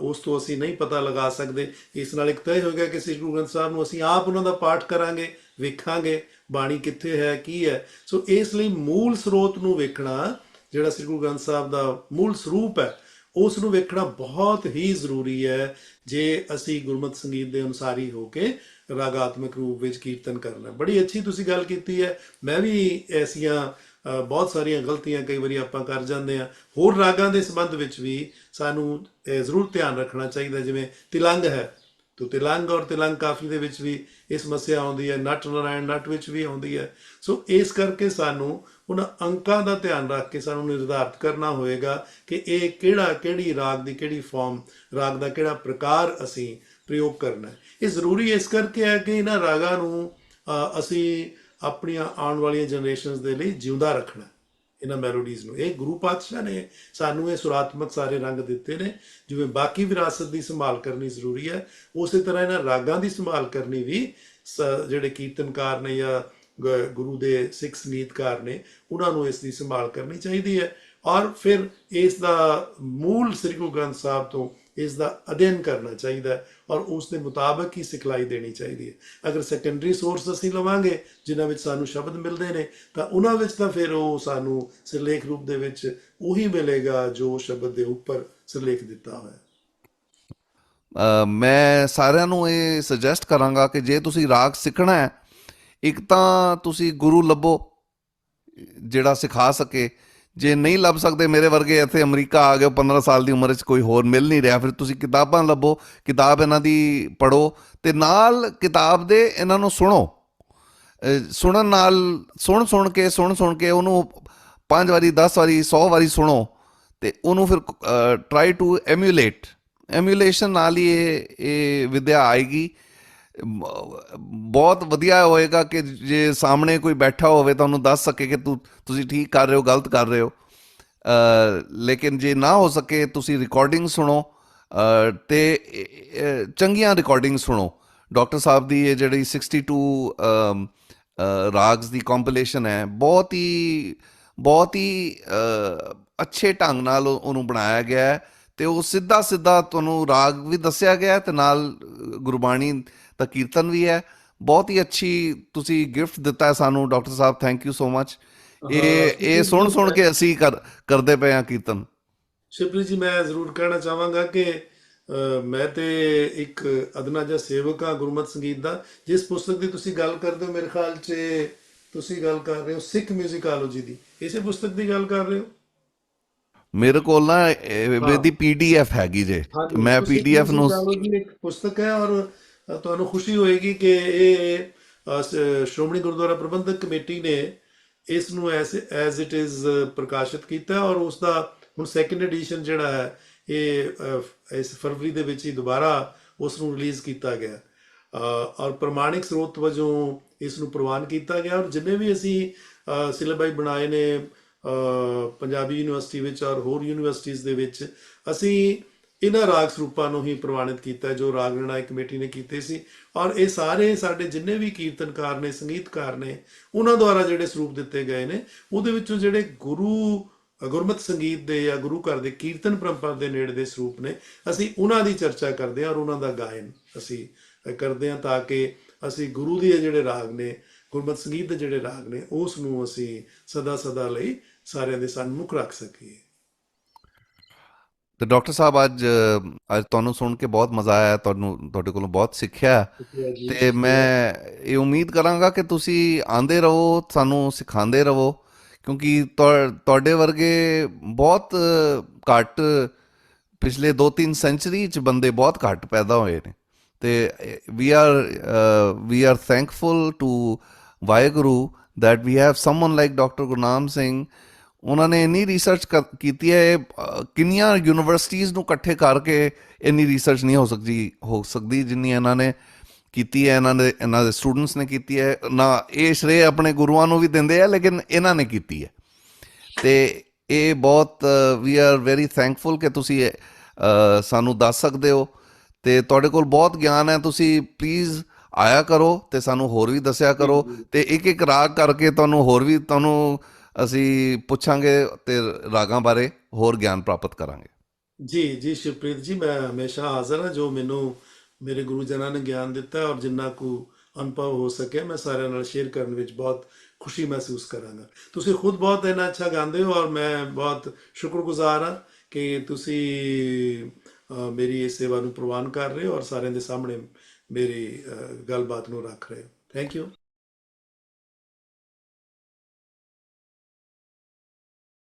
ਉਸ ਤੋਂ ਅਸੀਂ ਨਹੀਂ ਪਤਾ ਲਗਾ ਸਕਦੇ। ਇਸ ਨਾਲ ਇੱਕ ਤੈਅ ਹੋਏਗਾ ਕਿ ਸ੍ਰੀ ਗੁਰੂ ਗ੍ਰੰਥ ਸਾਹਿਬ ਨੂੰ ਅਸੀਂ ਆਪ ਉਹਨਾਂ ਦਾ ਪਾਠ ਕਰਾਂਗੇ ਵੇਖਾਂਗੇ ਬਾਣੀ ਕਿੱਥੇ ਹੈ ਕੀ ਹੈ। ਸੋ ਇਸ ਲਈ ਮੂਲ ਸਰੋਤ ਨੂੰ ਵੇਖਣਾ ਜਿਹੜਾ ਸ੍ਰੀ ਗੁਰੂ ਗ੍ਰੰਥ ਸਾਹਿਬ ਦਾ ਮੂਲ ਸਰੂਪ ਹੈ ਉਸ ਨੂੰ ਵੇਖਣਾ ਬਹੁਤ ਹੀ ਜ਼ਰੂਰੀ ਹੈ ਜੇ ਅਸੀਂ ਗੁਰਮਤਿ ਸੰਗੀਤ ਦੇ ਅਨੁਸਾਰੀ ਹੋ ਕੇ ਰਾਗਾਤਮਕ ਰੂਪ ਵਿੱਚ ਕੀਰਤਨ ਕਰਨਾ ਬੜੀ ਅੱਛੀ ਤੁਸੀਂ ਗੱਲ ਕੀਤੀ ਹੈ। ਮੈਂ ਵੀ ਐਸੀਆਂ ਬਹੁਤ ਸਾਰੀਆਂ ਗਲਤੀਆਂ ਕਈ ਵਾਰੀ ਆਪਾਂ ਕਰ ਜਾਂਦੇ ਆ ਹੋਰ ਰਾਗਾਂ ਦੇ ਸੰਬੰਧ ਵਿੱਚ ਵੀ ਸਾਨੂੰ ਜ਼ਰੂਰ ਧਿਆਨ ਰੱਖਣਾ ਚਾਹੀਦਾ ਜਿਵੇਂ ਤਿਲੰਗ ਹੈ, ਤੋ ਤਿਲੰਗ ਔਰ ਤਿਲੰਗ ਕਾਫੀ ਦੇ ਵਿੱਚ ਵੀ ਇਹ ਸਮੱਸਿਆ ਆਉਂਦੀ ਹੈ। ਨਟ ਨਾਰਾਇਣ ਨਟ ਵਿੱਚ ਵੀ ਆਉਂਦੀ ਹੈ। ਸੋ ਇਸ ਕਰਕੇ ਸਾਨੂੰ ਉਹਨਾਂ ਅੰਕਾਂ ਦਾ ਧਿਆਨ ਰੱਖ ਕੇ ਸਾਨੂੰ ਨਿਰਧਾਰਤ ਕਰਨਾ ਹੋਏਗਾ ਕਿ ਇਹ ਕਿਹੜਾ, ਕਿਹੜੀ ਰਾਗ ਦੀ ਕਿਹੜੀ ਫਾਰਮ ਰਾਗ ਦਾ ਕਿਹੜਾ ਪ੍ਰਕਾਰ ਅਸੀਂ ਪ੍ਰਯੋਗ ਕਰਨਾ ਹੈ। ਇਹ ਜ਼ਰੂਰੀ ਇਸ ਕਰਕੇ ਹੈ ਕਿ ਇਹਨਾਂ ਰਾਗਾਂ ਨੂੰ ਅਸੀਂ ਆਪਣੀਆਂ ਆਉਣ ਵਾਲੀਆਂ ਜਨਰੇਸ਼ਨਸ ਦੇ ਲਈ ਜਿਉਂਦਾ ਰੱਖਣਾ ਇਹਨਾਂ ਮੈਲੋਡੀਜ਼ ਨੂੰ। ਇਹ ਗੁਰੂ ਪਾਤਸ਼ਾਹ ਨੇ ਸਾਨੂੰ ਇਹ ਸੁਰਾਤਮਕ ਸਾਰੇ ਰੰਗ ਦਿੱਤੇ ਨੇ, ਜਿਵੇਂ ਬਾਕੀ ਵਿਰਾਸਤ ਦੀ ਸੰਭਾਲ ਕਰਨੀ ਜ਼ਰੂਰੀ ਹੈ। ਉਸੇ ਤਰ੍ਹਾਂ ਇਹਨਾਂ ਰਾਗਾਂ ਦੀ ਸੰਭਾਲ ਕਰਨੀ ਵੀ ਸ- ਜਿਹੜੇ ਕੀਰਤਨਕਾਰ ਨੇ ਜਾਂ ਗੁਰੂ ਦੇ ਸਿੱਖ ਸੰਗੀਤਕਾਰ ਨੇ, ਉਹਨਾਂ ਨੂੰ ਇਸ ਦੀ ਸੰਭਾਲ ਕਰਨੀ ਚਾਹੀਦੀ ਹੈ। ਔਰ ਫਿਰ ਇਸ ਦਾ ਮੂਲ ਸ੍ਰੀ ਗੁਰੂ ਗ੍ਰੰਥ ਸਾਹਿਬ ਤੋਂ ਇਸ ਦਾ ਅਧਿਐਨ ਕਰਨਾ ਚਾਹੀਦਾ ਹੈ ਔਰ ਉਸ ਦੇ ਮੁਤਾਬਕ ਹੀ ਸਿਖਲਾਈ ਦੇਣੀ ਚਾਹੀਦੀ ਹੈ। ਅਗਰ ਸੈਕੰਡਰੀ ਸੋਰਸ ਅਸੀਂ ਲਵਾਂਗੇ, ਜਿਨ੍ਹਾਂ ਵਿੱਚ ਸਾਨੂੰ ਸ਼ਬਦ ਮਿਲਦੇ ਨੇ, ਤਾਂ ਉਹਨਾਂ ਵਿੱਚ ਤਾਂ ਫਿਰ ਉਹ ਸਾਨੂੰ ਸਿਰਲੇਖ ਰੂਪ ਦੇ ਵਿੱਚ ਉਹੀ ਮਿਲੇਗਾ ਜੋ ਸ਼ਬਦ ਦੇ ਉੱਪਰ ਸਿਰਲੇਖ ਦਿੱਤਾ ਹੋਇਆ ਹੈ। ਮੈਂ ਸਾਰਿਆਂ ਨੂੰ ਇਹ ਸੁਜੈਸਟ ਕਰਾਂਗਾ ਕਿ ਜੇ ਤੁਸੀਂ ਰਾਗ ਸਿੱਖਣਾ ਹੈ ਇੱਕ ਤਾਂ ਤੁਸੀਂ ਗੁਰੂ ਲੱਭੋ, ਜਿਹੜਾ ਸਿਖਾ ਸਕੇ। ਜੇ ਨਹੀਂ ਲੱਭ ਸਕਦੇ ਮੇਰੇ ਵਰਗੇ ਇੱਥੇ ਅਮਰੀਕਾ ਆ ਗਏ 15 ਸਾਲ ਦੀ ਉਮਰ 'ਚ ਕੋਈ ਹੋਰ ਮਿਲ ਨਹੀਂ ਰਿਹਾ, ਫਿਰ ਤੁਸੀਂ ਕਿਤਾਬਾਂ ਲੱਭੋ, ਕਿਤਾਬ ਇਹਨਾਂ ਦੀ ਪੜੋ ਤੇ ਨਾਲ ਕਿਤਾਬ ਦੇ ਇਹਨਾਂ ਨੂੰ ਸੁਣੋ। ਸੁਣਨ ਨਾਲ, ਸੁਣ ਸੁਣ ਕੇ, ਸੁਣ ਸੁਣ ਕੇ ਉਹਨੂੰ ਪੰਜ ਵਾਰੀ 10 ਵਾਰੀ 100 ਵਾਰੀ ਸੁਣੋ ਤੇ ਉਹਨੂੰ ਫਿਰ ਟਰਾਈ ਟੂ ਐਮੂਲੇਟ ਐਮੂਲੇਸ਼ਨ ਨਾਲ ਹੀ ਇਹ ਇਹ ਵਿਦਿਆ ਆਏਗੀ। ਬਹੁਤ ਵਧੀਆ ਹੋਏਗਾ ਕਿ ਜੇ ਸਾਹਮਣੇ ਕੋਈ ਬੈਠਾ ਹੋਵੇ ਤਾਂ ਉਹਨੂੰ ਦੱਸ ਸਕੇ ਕਿ ਤੂੰ ਤੁਸੀਂ ਠੀਕ ਕਰ ਰਹੇ ਹੋ ਗਲਤ ਕਰ ਰਹੇ ਹੋ। ਲੇਕਿਨ ਜੇ ਨਾ ਹੋ ਸਕੇ ਤੁਸੀਂ ਰਿਕਾਰਡਿੰਗ ਸੁਣੋ। ਅ, ਤੇ ਚੰਗੀਆਂ ਰਿਕਾਰਡਿੰਗ ਸੁਣੋ। ਡਾਕਟਰ ਸਾਹਿਬ ਦੀ ਇਹ ਜਿਹੜੀ 62 ਅਮ, ਅ, ਰਾਗਸ ਦੀ ਕੰਪੀਲੇਸ਼ਨ ਹੈ ਬਹੁਤ ਹੀ ਬਹੁਤ ਹੀ ਅੱਛੇ ਢੰਗ ਨਾਲ ਉਹਨੂੰ ਬਣਾਇਆ ਗਿਆ ਹੈ। ਤੇ ਉਹ ਸਿੱਧਾ ਸਿੱਧਾ ਤੁਹਾਨੂੰ ਰਾਗ ਵੀ ਦੱਸਿਆ ਗਿਆ ਹੈ ਤੇ ਨਾਲ ਗੁਰਬਾਣੀ ਦਾ ਕੀਰਤਨ ਵੀ ਹੈ। ਬਹੁਤ ਹੀ ਅੱਛੀ ਤੁਸੀਂ ਗਿਫਟ ਦਿੱਤਾ ਸਾਨੂੰ ਡਾਕਟਰ ਸਾਹਿਬ ਥੈਂਕ ਯੂ ਸੋ ਮਚ ਇਹ ਇਹ ਸੁਣ ਸੁਣ ਕੇ ਅਸੀਂ ਕਰ ਕਰਦੇ ਪਏ ਹਾਂ ਕੀਰਤਨ। ਸ਼ਿਵਪ੍ਰੀਤ ਜੀ ਮੈਂ ਜ਼ਰੂਰ ਕਹਿਣਾ ਚਾਹਾਂਗਾ ਕਿ ਮੈਂ ਤੇ ਇੱਕ ਅਦਨਾ ਜਿਹਾ ਸੇਵਕ ਹਾਂ ਗੁਰਮਤ ਸੰਗੀਤ ਦਾ। ਜਿਸ ਪੁਸਤਕ ਦੀ ਤੁਸੀਂ ਗੱਲ ਕਰਦੇ ਹੋ ਮੇਰੇ ਖਿਆਲ 'ਚ ਤੁਸੀਂ ਗੱਲ ਕਰ ਰਹੇ ਹੋ ਸਿੱਖ ਮਿਊਜ਼ਿਕਾਲੋਜੀ ਦੀ। ਇਸੇ ਪੁਸਤਕ ਦੀ ਗੱਲ ਕਰ ਰਹੇ ਹੋ? ਮੇਰੇ ਕੋਲ ਨਾ ਇਹ- ਇਹਦੀ ਪੀਡੀਐਫ ਹੈਗੀ ਜੇ। ਤੇ ਮੈਂ ਪੀਡੀਐਫ ਨੂੰ ਇੱਕ ਪੁਸਤਕ ਹੈ ਔਰ ਤੁਹਾਨੂੰ ਖੁਸ਼ੀ ਹੋਏਗੀ ਕਿ ਇਹ ਸ਼੍ਰੋਮਣੀ ਗੁਰਦੁਆਰਾ ਪ੍ਰਬੰਧਕ ਕਮੇਟੀ ਨੇ ਇਸ ਨੂੰ ਐਸ, ਐਜ਼ ਇਟ ਇਜ਼ ਪ੍ਰਕਾਸ਼ਿਤ ਕੀਤਾ ਔਰ ਉਸ ਦਾ ਹੁਣ ਸੈਕੰਡ ਐਡੀਸ਼ਨ ਜਿਹੜਾ ਹੈ, ਇਹ ਇਸ ਫਰਵਰੀ ਦੇ ਵਿੱਚ ਹੀ ਦੁਬਾਰਾ ਉਸ ਨੂੰ ਰਿਲੀਜ਼ ਕੀਤਾ ਗਿਆ। ਔਰ ਪ੍ਰਮਾਣਿਕ ਸਰੋਤ ਵਜੋਂ ਇਸ ਨੂੰ ਪ੍ਰਵਾਨ ਕੀਤਾ ਗਿਆ ਔਰ ਜਿੰਨੇ ਵੀ ਅਸੀਂ ਸਿਲੇਬਸ ਬਣਾਏ ਨੇ ਪੰਜਾਬੀ ਯੂਨੀਵਰਸਿਟੀ ਵਿੱਚ ਔਰ ਹੋਰ ਯੂਨੀਵਰਸਿਟੀਆਂ ਦੇ ਵਿੱਚ, ਅਸੀਂ ਇਹਨਾਂ ਰਾਗ ਸਰੂਪਾਂ ਨੂੰ ਹੀ ਪ੍ਰਵਾਨਿਤ ਕੀਤਾ, ਜੋ ਰਾਗ ਨਿਰਣਾਇਕ ਕਮੇਟੀ ਨੇ ਕੀਤੇ ਸੀ। ਔਰ ਇਹ ਸਾਰੇ ਸਾਡੇ ਜਿੰਨੇ ਵੀ ਕੀਰਤਨਕਾਰ ਨੇ, ਸੰਗੀਤਕਾਰ ਨੇ, ਉਹਨਾਂ ਦੁਆਰਾ ਜਿਹੜੇ ਸਰੂਪ ਦਿੱਤੇ ਗਏ ਨੇ, ਉਹਦੇ ਵਿੱਚੋਂ ਜਿਹੜੇ ਗੁਰੂ, ਗੁਰਮਤ ਸੰਗੀਤ ਦੇ ਜਾਂ ਗੁਰੂ ਘਰ ਦੇ ਕੀਰਤਨ ਪਰੰਪਰਾ ਦੇ ਨੇੜੇ ਦੇ ਸਰੂਪ ਨੇ, ਅਸੀਂ ਉਹਨਾਂ ਦੀ ਚਰਚਾ ਕਰਦੇ ਹਾਂ ਔਰ ਉਹਨਾਂ ਦਾ ਗਾਇਨ ਅਸੀਂ ਕਰਦੇ ਹਾਂ ਤਾਂ ਕਿ ਅਸੀਂ ਗੁਰੂ ਦੇ ਜਿਹੜੇ ਰਾਗ ਨੇ, ਗੁਰਮਤ ਸੰਗੀਤ ਦੇ ਜਿਹੜੇ ਰਾਗ ਨੇ, ਉਸ ਨੂੰ ਅਸੀਂ ਸਦਾ ਸਦਾ ਲਈ ਸਾਰਿਆਂ ਦੇ ਸਨਮੁਖ ਰੱਖ ਸਕੀਏ। ਤੇ ਡਾਕਟਰ ਸਾਹਿਬ ਅੱਜ ਅੱਜ ਤੁਹਾਨੂੰ ਸੁਣ ਕੇ ਬਹੁਤ ਮਜ਼ਾ ਆਇਆ ਤੁਹਾਨੂੰ ਤੁਹਾਡੇ ਕੋਲੋਂ ਬਹੁਤ ਸਿੱਖਿਆ। ਤੇ ਮੈਂ ਇਹ ਉਮੀਦ ਕਰਾਂਗਾ ਕਿ ਤੁਸੀਂ ਆਂਦੇ ਰਹੋ ਸਾਨੂੰ ਸਿਖਾਉਂਦੇ ਰਹੋ ਕਿਉਂਕਿ ਤੁਹਾ- ਤੁਹਾਡੇ ਵਰਗੇ ਬਹੁਤ ਘੱਟ ਪਿਛਲੇ 2-3 ਸੈਂਚਰੀ ਚ ਬੰਦੇ ਬਹੁਤ ਘੱਟ ਪੈਦਾ ਹੋਏ ਨੇ। ਤੇ we are we are thankful to Waheguru that we have someone like doctor Gurnam Singh ਉਹਨਾਂ ਨੇ ਇੰਨੀ ਰਿਸਰਚ ਕੀਤੀ ਹੈ ਇਹ, ਕਿੰਨੀਆਂ ਯੂਨੀਵਰਸਿਟੀਆਂ ਨੂੰ ਇਕੱਠੇ ਕਰਕੇ ਇੰਨੀ ਰਿਸਰਚ ਨਹੀਂ ਹੋ ਸਕਦੀ ਹੋ ਸਕਦੀ ਜਿੰਨੀ ਇਹਨਾਂ ਨੇ ਕੀਤੀ ਹੈ ਇਹਨਾਂ ਦੇ ਇਹਨਾਂ ਦੇ ਸਟੂਡੈਂਟਸ ਨੇ ਕੀਤੀ ਹੈ। ਨਾ ਇਹ ਸ਼੍ਰੇ ਆਪਣੇ ਗੁਰੂਆਂ ਨੂੰ ਵੀ ਦਿੰਦੇ ਆ ਲੇਕਿਨ ਇਹਨਾਂ ਨੇ ਕੀਤੀ ਹੈ। ਤੇ ਇਹ ਬਹੁਤ ਵੀ ਆਰ ਵੈਰੀ ਥੈਂਕਫੁਲ ਕਿ ਤੁਸੀਂ ਸਾਨੂੰ ਦੱਸ ਸਕਦੇ ਹੋ। ਤੇ ਤੁਹਾਡੇ ਕੋਲ ਬਹੁਤ ਗਿਆਨ ਹੈ ਤੁਸੀਂ ਪਲੀਜ਼ ਆਇਆ ਕਰੋ ਤੇ ਸਾਨੂੰ ਹੋਰ ਵੀ ਦੱਸਿਆ ਕਰੋ। ਤੇ ਇੱਕ ਇੱਕ ਰਾਗ ਕਰਕੇ ਤੁਹਾਨੂੰ ਹੋਰ ਵੀ ਤੁਹਾਨੂੰ ਅਸੀਂ ਪੁੱਛਾਂਗੇ ਤੇ ਰਾਗਾਂ ਬਾਰੇ ਹੋਰ ਗਿਆਨ ਪ੍ਰਾਪਤ ਕਰਾਂਗੇ। ਜੀ ਜੀ ਸ਼ਿਵਪ੍ਰੀਤ ਜੀ, ਮੈਂ ਹਮੇਸ਼ਾ ਹਾਜ਼ਰ ਹਾਂ, ਜੋ ਮੈਨੂੰ ਮੇਰੇ ਗੁਰੂ ਜਨਾਂ ਨੇ ਗਿਆਨ ਦਿੱਤਾ ਔਰ ਜਿੰਨਾ ਕੁ ਅਨੁਭਵ ਹੋ ਸਕੇ ਮੈਂ ਸਾਰਿਆਂ ਨਾਲ ਸ਼ੇਅਰ ਕਰਨ ਵਿੱਚ ਬਹੁਤ ਖੁਸ਼ੀ ਮਹਿਸੂਸ ਕਰਾਂਗਾ। ਤੁਸੀਂ ਖੁਦ ਬਹੁਤ ਇੰਨਾ ਅੱਛਾ ਗਾਉਂਦੇ ਹੋ ਔਰ ਮੈਂ ਬਹੁਤ ਸ਼ੁਕਰਗੁਜ਼ਾਰ ਹਾਂ ਕਿ ਤੁਸੀਂ ਮੇਰੀ ਇਸ ਸੇਵਾ ਨੂੰ ਪ੍ਰਵਾਨ ਕਰ ਰਹੇ ਹੋ ਔਰ ਸਾਰਿਆਂ ਦੇ ਸਾਹਮਣੇ ਮੇਰੀ ਗੱਲਬਾਤ ਨੂੰ ਰੱਖ ਰਹੇ ਹੋ। Thank you